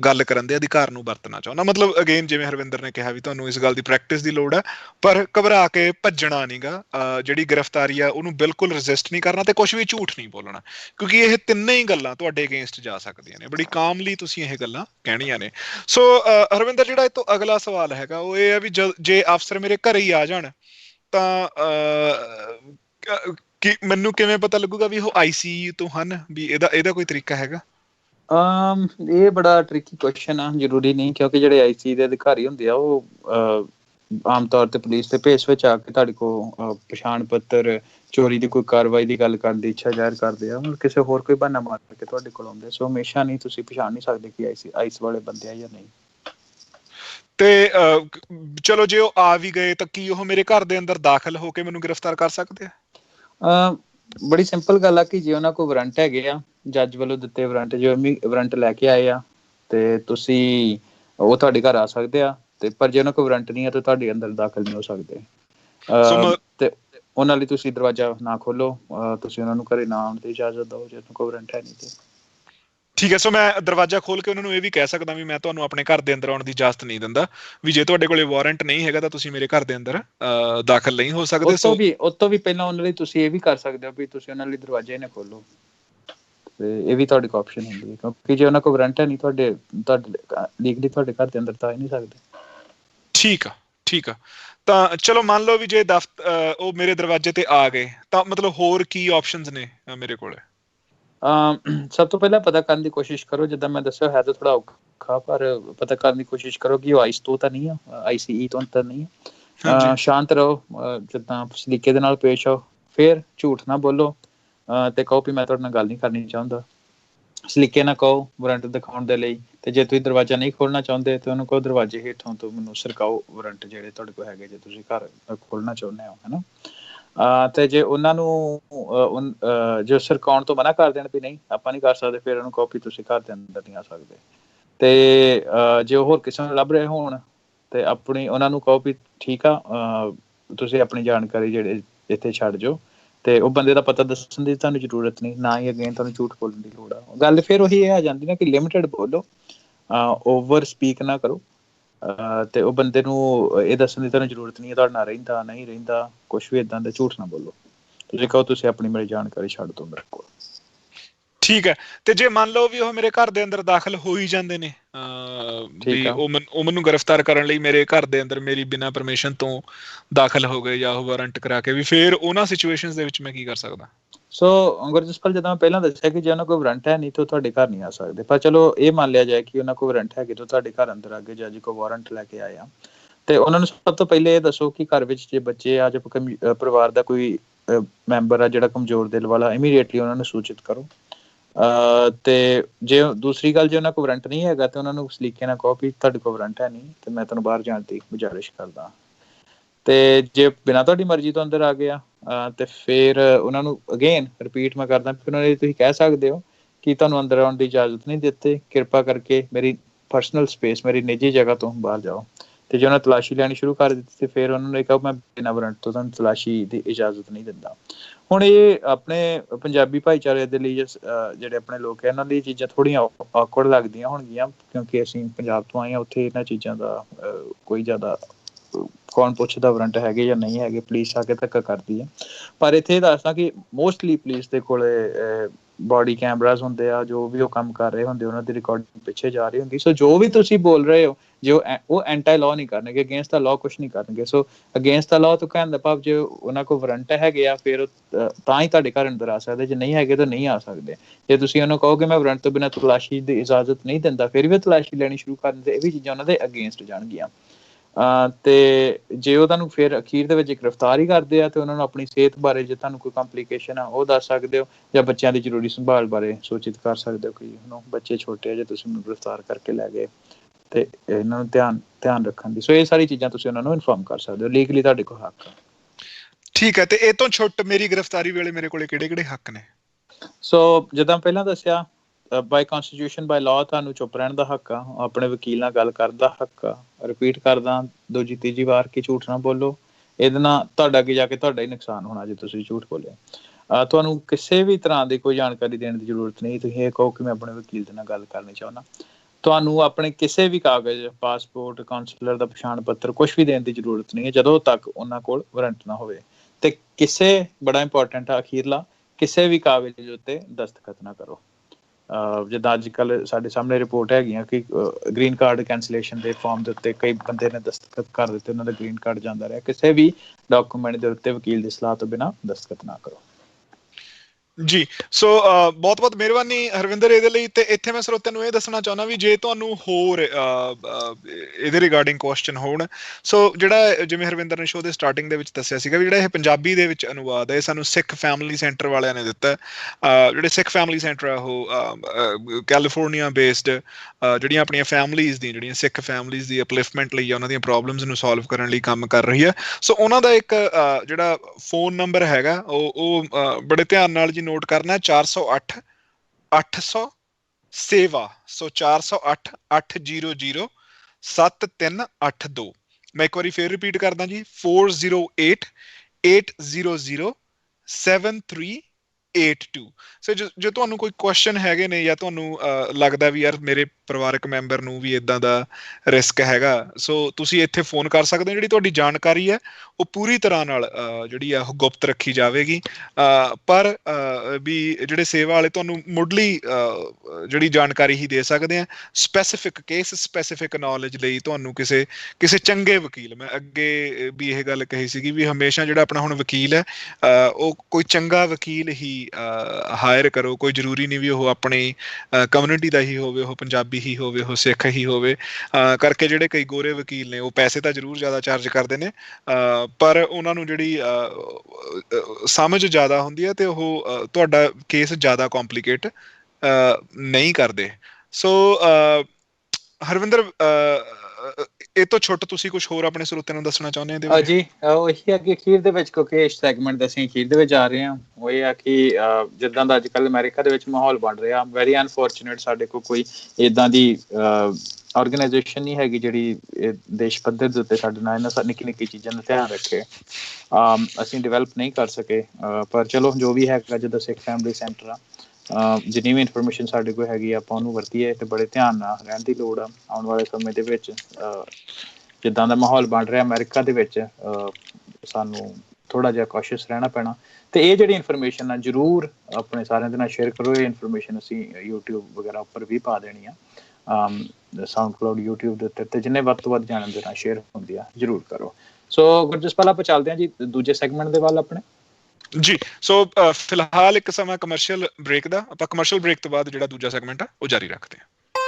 ਗੱਲ ਕਰਨ ਦੇ ਅਧਿਕਾਰ ਨੂੰ ਵਰਤਣਾ ਚਾਹੁੰਦਾ। ਮਤਲਬ ਅਗੇਨ ਜਿਵੇਂ ਹਰਵਿੰਦਰ ਨੇ ਕਿਹਾ ਵੀ ਤੁਹਾਨੂੰ ਇਸ ਗੱਲ ਦੀ ਪ੍ਰੈਕਟਿਸ ਦੀ ਲੋੜ ਹੈ ਪਰ ਘਬਰਾ ਕੇ ਭੱਜਣਾ ਨਹੀਂਗਾ। ਜਿਹੜੀ ਗ੍ਰਿਫਤਾਰੀ ਆ, ਉਹਨੂੰ ਬਿਲਕੁਲ ਰੈਜ਼ਿਸਟ ਨਹੀਂ ਕਰਨਾ ਤੇ ਕੁਝ ਵੀ ਝੂਠ ਨਹੀਂ ਬੋਲਣਾ। ਕਿਉਂਕਿ ਇਹ ਤਿੰਨੇ ਹੀ ਗੱਲਾਂ ਤੁਹਾਡੇ ਅਗੇਂਸਟ ਜਾ ਸਕਦੀਆਂ ਨੇ। ਬੜੀ ਕਾਮਲੀ ਤੁਸੀਂ ਇਹ ਗੱਲਾਂ ਕਹਿਣੀਆਂ ਨੇ। ਸੋ ਹਰਵਿੰਦਰ, ਜਿਹੜਾ ਇਹ ਤੋਂ ਅਗਲਾ ਸਵਾਲ ਹੈਗਾ, ਉਹ ਇਹ ਹੈ ਵੀ ਜੇ ਅਫਸਰ ਮੇਰੇ ਘਰੇ ਹੀ ਆ ਜਾਣ ਤਾਂ ਕਿ ਮੈਨੂੰ ਕਿਵੇਂ ਪਤਾ ਲੱਗੂਗਾ ਵੀ ਉਹ ਆਈਸੀਯੂ ਤੋਂ ਹਨ? ਵੀ ਇਹਦਾ ਇਹਦਾ ਕੋਈ ਤਰੀਕਾ ਹੈਗਾ? um ਇਹ ਬੜਾ ਟ੍ਰਿਕੀ ਕੁਐਸਚਨ ਆ, ਜ਼ਰੂਰੀ ਨਹੀਂ, ਕਿਉਂਕਿ ਜਿਹੜੇ ਆਈਸੀ ਦੇ ਅਧਿਕਾਰੀ ਹੁੰਦੇ ਆ, ਉਹ ਆਮ ਤੌਰ ਤੇ ਪੁਲਿਸ ਦੇ ਭੇਸ ਵਿੱਚ ਆ ਕੇ ਤੁਹਾਡੇ ਕੋਲ ਪਛਾਣ ਪੱਤਰ, ਚੋਰੀ ਦੀ ਕੋਈ ਕਾਰਵਾਈ ਦੀ ਗੱਲ ਕਰਨ ਦੀ ਇੱਛਾ ਜ਼ਾਹਿਰ ਕਰਦੇ ਆ ਹੁਣ ਕਿਸੇ ਹੋਰ ਕੋਈ ਬਹਾਨਾ ਮਾਰ ਕੇ ਤੁਹਾਡੇ ਕੋਲ ਆਉਂਦੇ ਸੋ ਹਮੇਸ਼ਾ ਨਹੀਂ ਤੁਸੀਂ ਪਛਾਣ ਨਹੀਂ ਸਕਦੇ ਕਿ ਆਈਸੀ ਆਈਸ ਵਾਲੇ ਬੰਦੇ ਆ ਜਾਂ ਨਹੀਂ। ਤੇ ਚਲੋ ਜੇ ਉਹ ਆ ਵੀ ਗਏ ਤਾਂ ਕੀ ਉਹ ਮੇਰੇ ਘਰ ਦੇ ਅੰਦਰ ਦਾਖਲ ਹੋ ਕੇ ਮੈਨੂੰ ਗ੍ਰਿਫਤਾਰ ਕਰ ਸਕਦੇ ਆ? ਬੜੀ ਸਿੰਪਲ ਗੱਲ ਆ ਕਿ ਜੇ ਉਹਨਾਂ ਕੋਲ ਵਾਰੰਟ ਹੈਗੇ ਆ ਜੱਜ ਵੱਲੋਂ ਦਿੱਤੇ ਵਾਰੰਟ ਜੋ ਵਾਰੰਟ ਲੈ ਕੇ ਆਏ ਆ ਤੇ ਤੁਸੀਂ ਉਹ ਤੁਹਾਡੇ ਘਰ ਆ ਸਕਦੇ ਆ ਤੇ ਪਰ ਜੇ ਉਹਨਾਂ ਕੋਲ ਵਾਰੰਟ ਨਹੀਂ ਆ ਤਾਂ ਤੁਹਾਡੇ ਅੰਦਰ ਦਾਖਲ ਨਹੀਂ ਹੋ ਸਕਦੇ। ਤੇ ਉਹਨਾਂ ਲਈ ਤੁਸੀਂ ਦਰਵਾਜ਼ਾ ਨਾ ਖੋਲੋ ਤੁਸੀਂ ਉਹਨਾਂ ਨੂੰ ਘਰੇ ਨਾ ਆਉਣ ਦੀ ਇਜਾਜ਼ਤ ਦਿਓ ਜੇ ਉਹਨਾਂ ਕੋਲ ਵਾਰੰਟ ਹੈ ਨਹੀਂ ਤੇ। ਠੀਕ ਹੈ ਸੋ ਮੈਂ ਦਰਵਾਜ਼ਾ ਖੋਲ ਕੇ ਉਹਨਾਂ ਨੂੰ ਇਹ ਵੀ ਕਹਿ ਸਕਦਾ ਵੀ ਮੈਂ ਤੁਹਾਨੂੰ ਆਪਣੇ ਘਰ ਦੇ ਅੰਦਰ ਆਉਣ ਦੀ ਇਜਾਜ਼ਤ ਨਹੀਂ ਦਿੰਦਾ। ਵੀ ਜੇ ਤੁਹਾਡੇ ਕੋਲੇ ਵਾਰੰਟ ਨਹੀਂ ਹੈਗਾ ਤਾਂ ਤੁਸੀਂ ਮੇਰੇ ਘਰ ਦੇ ਅੰਦਰ ਦਾਖਲ ਨਹੀਂ ਹੋ ਸਕਦੇ ਸੋ ਵੀ ਉਸ ਤੋਂ ਵੀ ਪਹਿਲਾਂ ਉਹਨਾਂ ਲਈ ਤੁਸੀਂ ਇਹ ਵੀ ਕਰ ਸਕਦੇ ਹੋ ਵੀ ਤੁਸੀਂ ਉਹਨਾਂ ਲਈ ਦਰਵਾਜ਼ਾ ਨਾ ਖੋਲੋ ਤੇ ਇਹ ਵੀ ਤੁਹਾਡੇ ਕੋਲ ਆਪਸ਼ਨ ਹੁੰਦੀ ਹੈ ਕਿਉਂਕਿ ਜੇ ਉਹਨਾਂ ਕੋਲ ਵਾਰੰਟ ਹੈ ਨਹੀਂ ਤੁਹਾਡੇ ਤੁਹਾਡੇ ਲੀਗਲੀ ਤੁਹਾਡੇ ਘਰ ਦੇ ਅੰਦਰ ਤਾਂ ਆ ਨਹੀਂ ਸਕਦੇ। ਠੀਕ ਆ ਠੀਕ ਆ। ਤਾਂ ਚਲੋ ਮੰਨ ਲਓ ਵੀ ਜੇ ਦਫ਼ਤਰ ਉਹ ਮੇਰੇ ਦਰਵਾਜ਼ੇ ਤੇ ਆ ਗਏ ਤਾਂ ਮਤਲਬ ਹੋਰ ਕੀ ਆਪਸ਼ਨਸ ਨੇ ਮੇਰੇ ਕੋਲੇ? ਸਭ ਤੋਂ ਪਹਿਲਾਂ ਪਤਾ ਕਰਨ ਦੀ ਕੋਸ਼ਿਸ਼ ਕਰੋ ਜਿੱਦਾਂ ਮੈਂ ਦੱਸਿਆ ਹੈ ਤਾਂ ਥੋੜਾ ਔਖਾ ਪਰ ਪਤਾ ਕਰਨ ਦੀ ਕੋਸ਼ਿਸ਼ ਕਰੋ ਕਿ ਉਹ ਆਈਸ ਤੋਂ ਤਾਂ ਨਹੀਂ ਆ ਆਈਸੀਈ ਤੋਂ ਤਾਂ ਨਹੀਂ ਆ। ਸ਼ਾਂਤ ਰਹੋ ਜਿੱਦਾਂ ਸਲੀਕੇ ਦੇ ਨਾਲ ਪੇਸ਼ ਆਓ ਫਿਰ ਝੂਠ ਨਾ ਬੋਲੋ ਤੇ ਕਹੋ ਵੀ ਮੈਂ ਤੁਹਾਡੇ ਨਾਲ ਗੱਲ ਨਹੀਂ ਕਰਨੀ ਚਾਹੁੰਦਾ। ਸਲੀਕੇ ਨਾ ਕਹੋ ਵਾਰੰਟ ਦਿਖਾਉਣ ਦੇ ਲਈ ਤੇ ਜੇ ਤੁਸੀਂ ਦਰਵਾਜ਼ਾ ਨਹੀਂ ਖੋਲਣਾ ਚਾਹੁੰਦੇ ਤੇ ਉਹਨੂੰ ਕਹੋ ਦਰਵਾਜ਼ੇ ਹੇਠੋਂ ਤੋਂ ਮੈਨੂੰ ਸਰਕਾਓ ਵਾਰੰਟ ਜਿਹੜੇ ਤੁਹਾਡੇ ਕੋਲ ਹੈਗੇ ਜੇ ਤੁਸੀਂ ਘਰ ਖੋਲਣਾ ਚਾਹੁੰਦੇ ਹੋ ਹੈਨਾ? ਤੇ ਜੇ ਉਹਨਾਂ ਨੂੰ ਅਹ, ਸਰਕਾਉਣ ਤੋਂ ਮਨਾ ਕਰ ਦੇਣ ਵੀ ਨਹੀਂ ਆਪਾਂ ਨਹੀਂ ਕਰ ਸਕਦੇ ਫਿਰ ਉਹਨੂੰ ਕਹੋ ਤੁਸੀਂ ਘਰ ਦੇ ਅੰਦਰ ਨਹੀਂ ਆ ਸਕਦੇ। ਤੇ ਜੇ ਹੋਰ ਕਿਸੇ ਲੱਭ ਰਹੇ ਹੋਣ ਤੇ ਆਪਣੀ ਉਹਨਾਂ ਨੂੰ ਕਹੋ ਵੀ ਠੀਕ ਆ ਤੁਸੀਂ ਆਪਣੀ ਜਾਣਕਾਰੀ ਜਿਹੜੇ ਇੱਥੇ ਛੱਡ ਜਾਓ ਤੇ ਉਹ ਬੰਦੇ ਦਾ ਪਤਾ ਦੱਸਣ ਦੀ ਤੁਹਾਨੂੰ ਜ਼ਰੂਰਤ ਨਹੀਂ ਨਾ ਹੀ ਅਗੇਨ ਤੁਹਾਨੂੰ ਝੂਠ ਬੋਲਣ ਦੀ ਲੋੜ ਆ। ਗੱਲ ਫਿਰ ਉਹੀ ਆ ਜਾਂਦੀ ਨਾ ਕਿ ਲਿਮਿਟਿਡ ਬੋਲੋ ਓਵਰ ਸਪੀਕ ਨਾ ਕਰੋ। ਤੇ ਉਹ ਬੰਦੇ ਨੂੰ ਇਹ ਦੱਸਣ ਦੀ ਤੁਹਾਨੂੰ ਜ਼ਰੂਰਤ ਨਹੀਂ ਹੈ, ਤੁਹਾਡੇ ਰਹਿੰਦਾ, ਨਹੀਂ ਰਹਿੰਦਾ ਕੁਝ ਵੀ ਇਦਾਂ ਦਾ ਝੂਠ ਨਾ ਬੋਲੋ। ਤੁਸੀਂ ਕਹੋ ਤੁਸੀਂ ਆਪਣੀ ਮੇਰੀ ਜਾਣਕਾਰੀ ਛੱਡ ਦਿਓ ਮੇਰੇ ਕੋਲ। ਠੀਕ ਹੈ। ਤੇ ਜੇ ਮੰਨ ਲਓ ਵੀ ਉਹ ਮੇਰੇ ਘਰ ਦੇ ਅੰਦਰ ਦਾਖਲ ਹੋ ਹੀ ਜਾਂਦੇ ਨੇ ਵੀ। ਉਹ ਮੈਨ- ਉਹ ਮੈਨੂੰ ਗ੍ਰਿਫਤਾਰ ਕਰਨ ਲਈ ਮੇਰੇ ਘਰ ਦੇ ਅੰਦਰ ਮੇਰੀ ਬਿਨਾਂ ਪਰਮਿਸ਼ਨ ਤੋਂ ਦਾਖਲ ਹੋ ਗਏ ਜਾਂ ਉਹ ਵਾਰੰਟ ਕਰਾ ਕੇ ਵੀ ਫਿਰ ਉਹਨਾਂ ਸਿਚੁਏਸ਼ਨਸ ਦੇ ਵਿੱਚ ਮੈਂ ਕੀ ਕਰ ਸਕਦਾ? ਸੋ ਗੁਰਜਸਪਾਲ ਜਦੋਂ ਮੈਂ ਪਹਿਲਾਂ ਦੱਸਿਆ ਕਿ ਜੇ ਉਹਨਾਂ ਕੋਲ ਵਾਰੰਟ ਹੈ ਨਹੀਂ ਤਾਂ ਤੁਹਾਡੇ ਘਰ ਨਹੀਂ ਆ ਸਕਦੇ। ਪਰ ਚਲੋ ਇਹ ਮੰਨ ਲਿਆ ਜਾਏ ਕਿ ਉਹਨਾਂ ਕੋਲ ਵਾਰੰਟ ਹੈ ਕਿ ਤਾਂ ਤੁਹਾਡੇ ਘਰ ਅੰਦਰ ਆ ਕੇ ਜੱਜ ਕੋ ਵਾਰੰਟ ਲੈ ਕੇ ਆਏ ਆ। ਤੇ ਉਹਨਾਂ ਨੂੰ ਸਭ ਤੋਂ ਪਹਿਲੇ ਇਹ ਦੱਸੋ ਕਿ ਘਰ ਵਿੱਚ ਜੇ ਬੱਚੇ ਆ ਜਾਂ ਪਰਿਵਾਰ ਦਾ ਕੋਈ ਮੈਂਬਰ ਆ ਜਿਹੜਾ ਕਮਜ਼ੋਰ ਦਿਲ ਵਾਲਾ ਇਮੀਡੀਏਟਲੀ ਉਹਨਾਂ ਨੂੰ ਸੂਚਿਤ ਕਰੋ। ਤੇ ਜੇ ਦੂਸਰੀ ਗੱਲ ਜੇ ਉਹਨਾਂ ਕੋਲ ਵਾਰੰਟ ਨਹੀਂ ਹੈਗਾ ਤੇ ਉਹਨਾਂ ਨੂੰ ਸਲੀਕੇ ਨਾਲ ਕਹੋ ਵੀ ਤੁਹਾਡੇ ਕੋਲ ਵਾਰੰਟ ਹੈ ਨਹੀਂ ਤੇ ਮੈਂ ਤੁਹਾਨੂੰ ਬਾਹਰ ਜਾਣ ਦੀ ਗੁਜ਼ਾਰਿਸ਼ ਕਰਦਾ। ਤੇ ਜੇ ਬਿਨਾਂ ਤੁਹਾਡੀ ਮਰਜ਼ੀ ਤੋਂ ਅੰਦਰ ਆ ਗਿਆ ਤੇ ਫਿਰ ਉਹਨਾਂ ਨੂੰ ਅਗੇਨ ਰਿਪੀਟ ਮੈਂ ਕਰਦਾ ਕਿ ਉਹਨਾਂ ਨੇ ਤੁਸੀਂ ਕਹਿ ਸਕਦੇ ਹੋ ਕਿ ਤੁਹਾਨੂੰ ਅੰਦਰ ਆਉਣ ਦੀ ਇਜਾਜ਼ਤ ਨਹੀਂ ਦਿੱਤੇ। ਕਿਰਪਾ ਕਰਕੇ ਮੇਰੀ ਪਰਸਨਲ ਸਪੇਸ ਮੇਰੀ ਨਿੱਜੀ ਜਗ੍ਹਾ ਤੋਂ ਬਾਹਰ ਜਾਓ। ਤੇ ਜੇ ਉਹਨਾਂ ਤਲਾਸ਼ੀ ਲੈਣੀ ਸ਼ੁਰੂ ਕਰ ਦਿੱਤੀ ਤੇ ਫਿਰ ਉਹਨਾਂ ਨੇ ਕਿਹਾ ਮੈਂ ਬਿਨਾਂ ਵਾਰੰਟ ਤੋਂ ਤੁਹਾਨੂੰ ਤਲਾਸ਼ੀ ਦੀ ਇਜਾਜ਼ਤ ਨਹੀਂ ਦਿੰਦਾ। ਹੁਣ ਇਹ ਆਪਣੇ ਪੰਜਾਬੀ ਭਾਈਚਾਰੇ ਦੇ ਲਈ ਜਿਹੜੇ ਆਪਣੇ ਲੋਕ ਹੈ, ਉਹਨਾਂ ਲਈ ਇਹ ਚੀਜ਼ਾਂ ਥੋੜੀਆਂ ਔਕਵਰਡ ਲੱਗਦੀਆਂ ਹੋਣਗੀਆਂ ਕਿਉਂਕਿ ਅਸੀਂ ਪੰਜਾਬ ਤੋਂ ਆਏ ਹਾਂ, ਉੱਥੇ ਇਹਨਾਂ ਚੀਜ਼ਾਂ ਦਾ ਕੋਈ ਜ਼ਿਆਦਾ ਕੌਣ ਪੁੱਛਦਾ ਵਾਰੰਟ ਹੈਗੇ ਜਾਂ ਨਹੀਂ ਹੈਗੇ ਪੁਲਿਸ ਆ ਕੇ ਧੱਕਾ ਕਰਦੀ ਹੈ। ਪਰ ਇੱਥੇ ਇਹ ਦੱਸਦਾ ਕਿ ਮੋਸਟਲੀ ਪੁਲਿਸ ਦੇ ਕੋਲੇ ਬਾਡੀ ਕੈਮਰਾਜ਼ ਹੁੰਦੇ ਆ, ਜੋ ਵੀ ਉਹ ਕੰਮ ਕਰ ਰਹੇ ਹੁੰਦੇ, ਉਹਨਾਂ ਦੀ ਰਿਕਾਰਡਿੰਗ ਪਿੱਛੇ ਜਾ ਰਹੀ ਹੁੰਦੀ। ਸੋ ਜੋ ਵੀ ਤੁਸੀਂ ਬੋਲ ਰਹੇ ਹੋ ਜੇ ਉਹ ਐਂਟੀ ਲਾਅ ਨਹੀਂ ਕਰਨਗੇ ਅਗੇਂਸਟ ਦਾ ਲਾਅ ਕੁਝ ਨਹੀਂ ਕਰਨਗੇ। ਸੋ ਅਗੇਂਸਟ ਦਾ ਲਾਅ ਤੋਂ ਕਹਿਣ ਦਾ ਜੇ ਉਹਨਾਂ ਕੋਲ ਵਾਰੰਟ ਹੈਗੇ ਆ, ਫਿਰ ਤਾਂ ਹੀ ਤੁਹਾਡੇ ਘਰ ਅੰਦਰ ਆ ਸਕਦੇ। ਜੇ ਨਹੀਂ ਹੈਗੇ ਤਾਂ ਨਹੀਂ ਆ ਸਕਦੇ। ਜੇ ਤੁਸੀਂ ਉਹਨੂੰ ਕਹੋਗੇ, ਮੈਂ ਵਾਰੰਟ ਤੋਂ ਬਿਨਾਂ ਤਲਾਸ਼ੀ ਦੀ ਇਜਾਜ਼ਤ ਨਹੀਂ ਦਿੰਦਾ, ਫਿਰ ਵੀ ਤਲਾਸ਼ੀ ਲੈਣੀ ਸ਼ੁਰੂ ਕਰ ਦਿੰਦੇ। ਇਹ ਵੀ ਚੀਜ਼ਾਂ ਉਹਨਾਂ ਦੇ ਅਗੇਂਸਟ ਜਾਣਗੀਆਂ। ਤੇ ਜੇ ਉਹ ਤੁਹਾਨੂੰ ਫਿਰ ਅਖੀਰ ਦੇ ਵਿੱਚ ਗ੍ਰਿਫਤਾਰ ਹੀ ਕਰਦੇ ਆ, ਤੇ ਉਹਨਾਂ ਨੂੰ ਆਪਣੀ ਸਿਹਤ ਬਾਰੇ ਜੇ ਤੁਹਾਨੂੰ ਕੋਈ ਕੰਪਲਿਕੇਸ਼ਨ ਆ, ਉਹ ਦੱਸ ਸਕਦੇ ਹੋ, ਜਾਂ ਬੱਚਿਆਂ ਦੀ ਜ਼ਰੂਰੀ ਸੰਭਾਲ ਬਾਰੇ ਸੂਚਿਤ ਕਰ ਸਕਦੇ ਹੋ ਕਿ ਯੂ ਬੱਚੇ ਛੋਟੇ ਆ, ਜੇ ਤੁਸੀਂ ਮੈਨੂੰ ਗ੍ਰਿਫਤਾਰ ਕਰਕੇ ਲੈ ਗਏ। ਤੇ ਇਹਨਾਂ ਨੂੰ ਧਿਆਨ ਧਿਆਨ ਰੱਖਣ ਦੀ। ਸੋ ਇਹ ਸਾਰੀ ਚੀਜ਼ਾਂ ਤੁਸੀਂ ਉਹਨਾਂ ਨੂੰ ਇਨਫੋਰਮ ਕਰ ਸਕਦੇ ਹੋ ਲੀਗਲੀ ਤੁਹਾਡੇ ਕੋਲ ਹੱਕ ਹੈ। ਠੀਕ ਹੈ ਤੇ ਇਹ ਤੋਂ ਛੁੱਟ ਮੇਰੀ ਗ੍ਰਿਫਤਾਰੀ ਵੇਲੇ ਮੇਰੇ ਕੋਲੇ ਕਿਹੜੇ-ਕਿਹੜੇ ਹੱਕ ਨੇ? ਸੋ ਜਿੱਦਾਂ ਪਹਿਲਾਂ ਦੱਸਿਆ ਬਾਈ ਕਨਸਟੀਟਿਊਸ਼ਨ ਬਾਈ ਲਾਅ ਤੁਹਾਨੂੰ ਚੁੱਪ ਰਹਿਣ ਦਾ ਹੱਕ ਆ ਆਪਣੇ ਵਕੀਲ ਨਾਲ ਗੱਲ ਕਰਨ ਦਾ ਹੱਕ ਆ ਰਿਪੀਟ ਕਰਦਾ ਦੂਜੀ ਤੀਜੀ ਵਾਰ ਕਿ ਝੂਠ ਨਾ ਬੋਲੋ ਇਹਦੇ ਨਾਲ ਤੁਹਾਡਾ ਅੱਗੇ ਜਾ ਕੇ ਤੁਹਾਡਾ ਹੀ ਨੁਕਸਾਨ ਹੋਣਾ ਜੇ ਤੁਸੀਂ ਝੂਠ ਬੋਲਿਆ। ਤੁਹਾਨੂੰ ਕਿਸੇ ਵੀ ਤਰ੍ਹਾਂ ਦੀ ਕੋਈ ਜਾਣਕਾਰੀ ਦੇਣ ਦੀ ਜ਼ਰੂਰਤ ਨਹੀਂ ਤੁਸੀਂ ਇਹ ਕਹੋ ਕਿ ਮੈਂ ਆਪਣੇ ਵਕੀਲ ਦੇ ਨਾਲ ਗੱਲ ਕਰਨੀ ਚਾਹੁੰਦਾ। ਤੁਹਾਨੂੰ ਆਪਣੇ ਕਿਸੇ ਵੀ ਕਾਗਜ਼ ਪਾਸਪੋਰਟ ਕਾਉਂਸਲਰ ਦਾ ਪਛਾਣ ਪੱਤਰ ਕੁਝ ਵੀ ਦੇਣ ਦੀ ਜ਼ਰੂਰਤ ਨਹੀਂ ਹੈ, ਜਦੋਂ ਤੱਕ ਉਹਨਾਂ ਕੋਲ ਵਾਰੰਟ ਨਾ ਹੋਵੇ। ਤੇ ਕਿਸੇ ਬੜਾ ਇੰਪੋਰਟੈਂਟ ਆ ਅਖੀਰਲਾ ਕਿਸੇ ਵੀ ਕਾਗਜ਼ ਦੇ ਉੱਤੇ ਦਸਤਖਤ ਨਾ ਕਰੋ। ਅਹ ਜਿੱਦਾਂ ਅੱਜ ਕੱਲ ਸਾਡੇ ਸਾਹਮਣੇ ਰਿਪੋਰਟ ਹੈਗੀਆਂ ਕਿ ਗ੍ਰੀਨ ਕਾਰਡ ਕੈਂਸਲੇਸ਼ਨ ਦੇ ਫਾਰਮ ਦੇ ਉੱਤੇ ਕਈ ਬੰਦੇ ਨੇ ਦਸਤਖਤ ਕਰ ਦਿੱਤੇ, ਉਹਨਾਂ ਦਾ ਗ੍ਰੀਨ ਕਾਰਡ ਜਾਂਦਾ ਰਿਹਾ। ਕਿਸੇ ਵੀ ਡਾਕੂਮੈਂਟ ਦੇ ਉੱਤੇ ਵਕੀਲ ਦੀ ਸਲਾਹ ਤੋਂ ਬਿਨਾ ਦਸਤਖਤ ਨਾ ਕਰੋ। ਜੀ ਸੋ ਬਹੁਤ ਬਹੁਤ ਮਿਹਰਬਾਨੀ ਹਰਵਿੰਦਰ ਇਹਦੇ ਲਈ ਤੇ ਇੱਥੇ ਮੈਂ ਸਰੋਤਿਆਂ ਨੂੰ ਇਹ ਦੱਸਣਾ ਚਾਹੁੰਦਾ ਵੀ ਜੇ ਤੁਹਾਨੂੰ ਹੋਰ ਇਹਦੇ ਰਿਗਾਰਡਿੰਗ ਕੁਐਸਚਨ ਹੋਣ ਸੋ ਜਿਹੜਾ ਜਿਵੇਂ ਹਰਵਿੰਦਰ ਨੇ ਸ਼ੋਅ ਦੇ ਸਟਾਰਟਿੰਗ ਦੇ ਵਿੱਚ ਦੱਸਿਆ ਸੀਗਾ ਵੀ ਜਿਹੜਾ ਇਹ ਪੰਜਾਬੀ ਦੇ ਵਿੱਚ ਅਨੁਵਾਦ ਹੈ, ਇਹ ਸਾਨੂੰ ਸਿੱਖ ਫੈਮਿਲੀ ਸੈਂਟਰ ਵਾਲਿਆਂ ਨੇ ਦਿੱਤਾ। ਜਿਹੜੇ ਸਿੱਖ ਫੈਮਿਲੀ ਸੈਂਟਰ ਆ ਉਹ ਕੈਲੀਫੋਰਨੀਆ ਬੇਸਡ ਜਿਹੜੀਆਂ ਆਪਣੀਆਂ ਫੈਮਿਲੀਆਂ ਦੀ ਜਿਹੜੀਆਂ ਸਿੱਖ ਫੈਮਿਲੀਆਂ ਦੀ ਅਪਲਿਫਟਮੈਂਟ ਲਈ ਜਾਂ ਉਹਨਾਂ ਦੀਆਂ ਪ੍ਰੋਬਲਮਸ ਨੂੰ ਸੋਲਵ ਕਰਨ ਲਈ ਕੰਮ ਕਰ ਰਹੀ ਹੈ ਸੋ ਉਹਨਾਂ ਦਾ ਇੱਕ ਜਿਹੜਾ ਫੋਨ ਨੰਬਰ ਹੈਗਾ, ਉਹ ਉਹ ਬੜੇ ਧਿਆਨ ਨਾਲ ਜੀ ਨੋਟ ਕਰਨਾ ਹੈ 408 800 ਸੇਵਾ, ਸੋ 408 800 7382 ਮੈਂ ਇੱਕ ਵਾਰੀ ਫੇਰ ਰਿਪੀਟ ਕਰਦਾ ਜੀ 408 800 7382 ਸੋ ਜੇ ਤੁਹਾਨੂੰ ਕੋਈ ਕੁਐਸਚਨ ਹੈਗੇ ਨੇ ਜਾਂ ਤੁਹਾਨੂੰ ਲੱਗਦਾ ਵੀ ਯਾਰ ਮੇਰੇ ਪਰਿਵਾਰਕ ਮੈਂਬਰ ਨੂੰ ਵੀ ਇਦਾਂ ਦਾ ਰਿਸਕ ਹੈਗਾ ਸੋ ਤੁਸੀਂ ਇੱਥੇ ਫੋਨ ਕਰ ਸਕਦੇ ਹੋ, ਜਿਹੜੀ ਤੁਹਾਡੀ ਜਾਣਕਾਰੀ ਹੈ, ਉਹ ਪੂਰੀ ਤਰ੍ਹਾਂ ਨਾਲ ਜਿਹੜੀ ਆ, ਉਹ ਗੁਪਤ ਰੱਖੀ ਜਾਵੇਗੀ। ਪਰ ਵੀ ਜਿਹੜੇ ਸੇਵਾ ਵਾਲੇ ਤੁਹਾਨੂੰ ਮੁੱਢਲੀ ਜਿਹੜੀ ਜਾਣਕਾਰੀ ਹੀ ਦੇ ਸਕਦੇ ਆ ਸਪੈਸੀਫਿਕ ਕੇਸ ਸਪੈਸੀਫਿਕ ਨੌਲੇਜ ਲਈ ਤੁਹਾਨੂੰ ਕਿਸੇ ਕਿਸੇ ਚੰਗੇ ਵਕੀਲ, ਮੈਂ ਅੱਗੇ ਵੀ ਇਹ ਗੱਲ ਕਹੀ ਸੀਗੀ ਵੀ ਹਮੇਸ਼ਾ ਜਿਹੜਾ ਆਪਣਾ ਹੁਣ ਵਕੀਲ ਹੈ ਉਹ ਕੋਈ ਚੰਗਾ ਵਕੀਲ ਹੀ ਹਾਇਰ ਕਰੋ, ਕੋਈ ਜ਼ਰੂਰੀ ਨਹੀਂ ਵੀ ਉਹ ਆਪਣੀ ਕਮਿਊਨਿਟੀ ਦਾ ਹੀ ਹੋਵੇ, ਉਹ ਪੰਜਾਬੀ ਹੀ ਹੋਵੇ, ਉਹ ਸਿੱਖ ਹੀ ਹੋਵੇ। ਕਰਕੇ ਜਿਹੜੇ ਕਈ ਗੋਰੇ ਵਕੀਲ ਨੇ, ਉਹ ਪੈਸੇ ਤਾਂ ਜ਼ਰੂਰ ਜ਼ਿਆਦਾ ਚਾਰਜ ਕਰਦੇ ਨੇ ਪਰ ਉਹਨਾਂ ਨੂੰ ਜਿਹੜੀ ਸਮਝ ਜ਼ਿਆਦਾ ਹੁੰਦੀ ਹੈ ਤੇ ਉਹ ਤੁਹਾਡਾ ਕੇਸ ਜ਼ਿਆਦਾ ਕੰਪਲਿਕੇਟ ਨਹੀਂ ਕਰਦੇ। ਸੋ ਹਰਵਿੰਦਰ ਇਹ ਤੋਂ ਛੁੱਟ ਤੁਸੀਂ ਕੁਝ ਹੋਰ ਆਪਣੇ ਸਰੋਤਿਆਂ ਨੂੰ ਦੱਸਣਾ ਚਾਹੁੰਦੇ ਹੋ ਇਹਦੇ ਜੀ ਉਹੀ ਹੈ ਅਖੀਰ ਦੇ ਵਿੱਚ, ਕਿਉਂਕਿ ਇਸ ਸੈਗਮੈਂਟ ਦੇ ਅਸੀਂ ਅਖੀਰ ਦੇ ਵਿੱਚ ਆ ਰਹੇ ਹਾਂ, ਉਹ ਇਹ ਆ ਕਿ ਜਿੱਦਾਂ ਦਾ ਅੱਜਕੱਲ ਅਮਰੀਕਾ ਦੇ ਵਿੱਚ ਮਾਹੌਲ ਬਣ ਰਿਹਾ ਵੈਰੀ ਅਨਫੋਰਚੂਨੇਟ ਸਾਡੇ ਕੋਲ ਕੋਈ ਇਦਾਂ ਦੀ ਆਰਗੇਨਾਈਜੇਸ਼ਨ ਨਹੀਂ ਹੈਗੀ ਜਿਹੜੀ ਦੇਸ਼ ਪੱਧਰ ਦੇ ਉੱਤੇ ਸਾਡੇ ਨਾਲ ਇਹਨਾਂ ਨਿੱਕੀ ਨਿੱਕੀ ਚੀਜ਼ਾਂ ਦਾ ਧਿਆਨ ਰੱਖੇ। ਅਸੀਂ ਡਿਵੈਲਪ ਨਹੀਂ ਕਰ ਸਕੇ ਪਰ ਚਲੋ ਜੋ ਵੀ ਹੈਗਾ, ਜਿੱਦਾਂ ਸਿੱਖ ਫੈਮਿਲੀ ਸੈਂਟਰ ਆ ਜਿੰਨੀ ਵੀ ਇਨਫੋਰਮੇਸ਼ਨ ਸਾਡੇ ਕੋਲ ਹੈਗੀ ਆ, ਆਪਾਂ ਉਹਨੂੰ ਵਰਤੀਏ ਤੇ ਬੜੇ ਧਿਆਨ ਨਾਲ ਰਹਿਣ ਦੀ ਲੋੜ ਆ ਆਉਣ ਵਾਲੇ ਸਮੇਂ ਦੇ ਵਿੱਚ। ਜਿੱਦਾਂ ਦਾ ਮਾਹੌਲ ਬਣ ਰਿਹਾ ਅਮਰੀਕਾ ਦੇ ਵਿੱਚ ਸਾਨੂੰ ਥੋੜਾ ਜਿਹਾ ਕੌਸ਼ੀਅਸ ਰਹਿਣਾ ਪੈਣਾ। ਤੇ ਇਹ ਜਿਹੜੀ ਇਨਫੋਰਮੇਸ਼ਨ ਆ ਜਰੂਰ ਆਪਣੇ ਸਾਰਿਆਂ ਦੇ ਨਾਲ ਸ਼ੇਅਰ ਕਰੋ। ਇਹ ਇਨਫੋਰਮੇਸ਼ਨ ਅਸੀਂ YouTube ਵਗੈਰਾ ਉੱਪਰ ਵੀ ਪਾ ਦੇਣੀ ਆ। ਅਮ SoundCloud YouTube ਦੇ ਉੱਤੇ ਤੇ ਜਿੰਨੇ ਵੱਧ ਤੋਂ ਵੱਧ ਜਾਣਨ ਦੇ ਨਾਲ ਸ਼ੇਅਰ ਹੁੰਦੀ ਆ ਜਰੂਰ ਕਰੋ। ਸੋ ਗੁਰਜਸਪਾਲ ਆਪਾਂ ਚੱਲਦੇ ਹਾਂ ਜੀ ਦੂਜੇ ਸੈਗਮੈਂਟ ਦੇ ਵੱਲ ਆਪਣੇ। ਜੀ ਸੋ ਫਿਲਹਾਲ ਇੱਕ ਸਮਾਂ ਕਮਰਸ਼ੀਅਲ ਬ੍ਰੇਕ ਦਾ, ਆਪਾਂ ਕਮਰਸ਼ੀਅਲ ਬ੍ਰੇਕ ਤੋਂ ਬਾਅਦ ਜਿਹੜਾ ਦੂਜਾ ਸੈਗਮੈਂਟ ਆ, ਉਹ ਜਾਰੀ ਰੱਖਦੇ ਹਾਂ।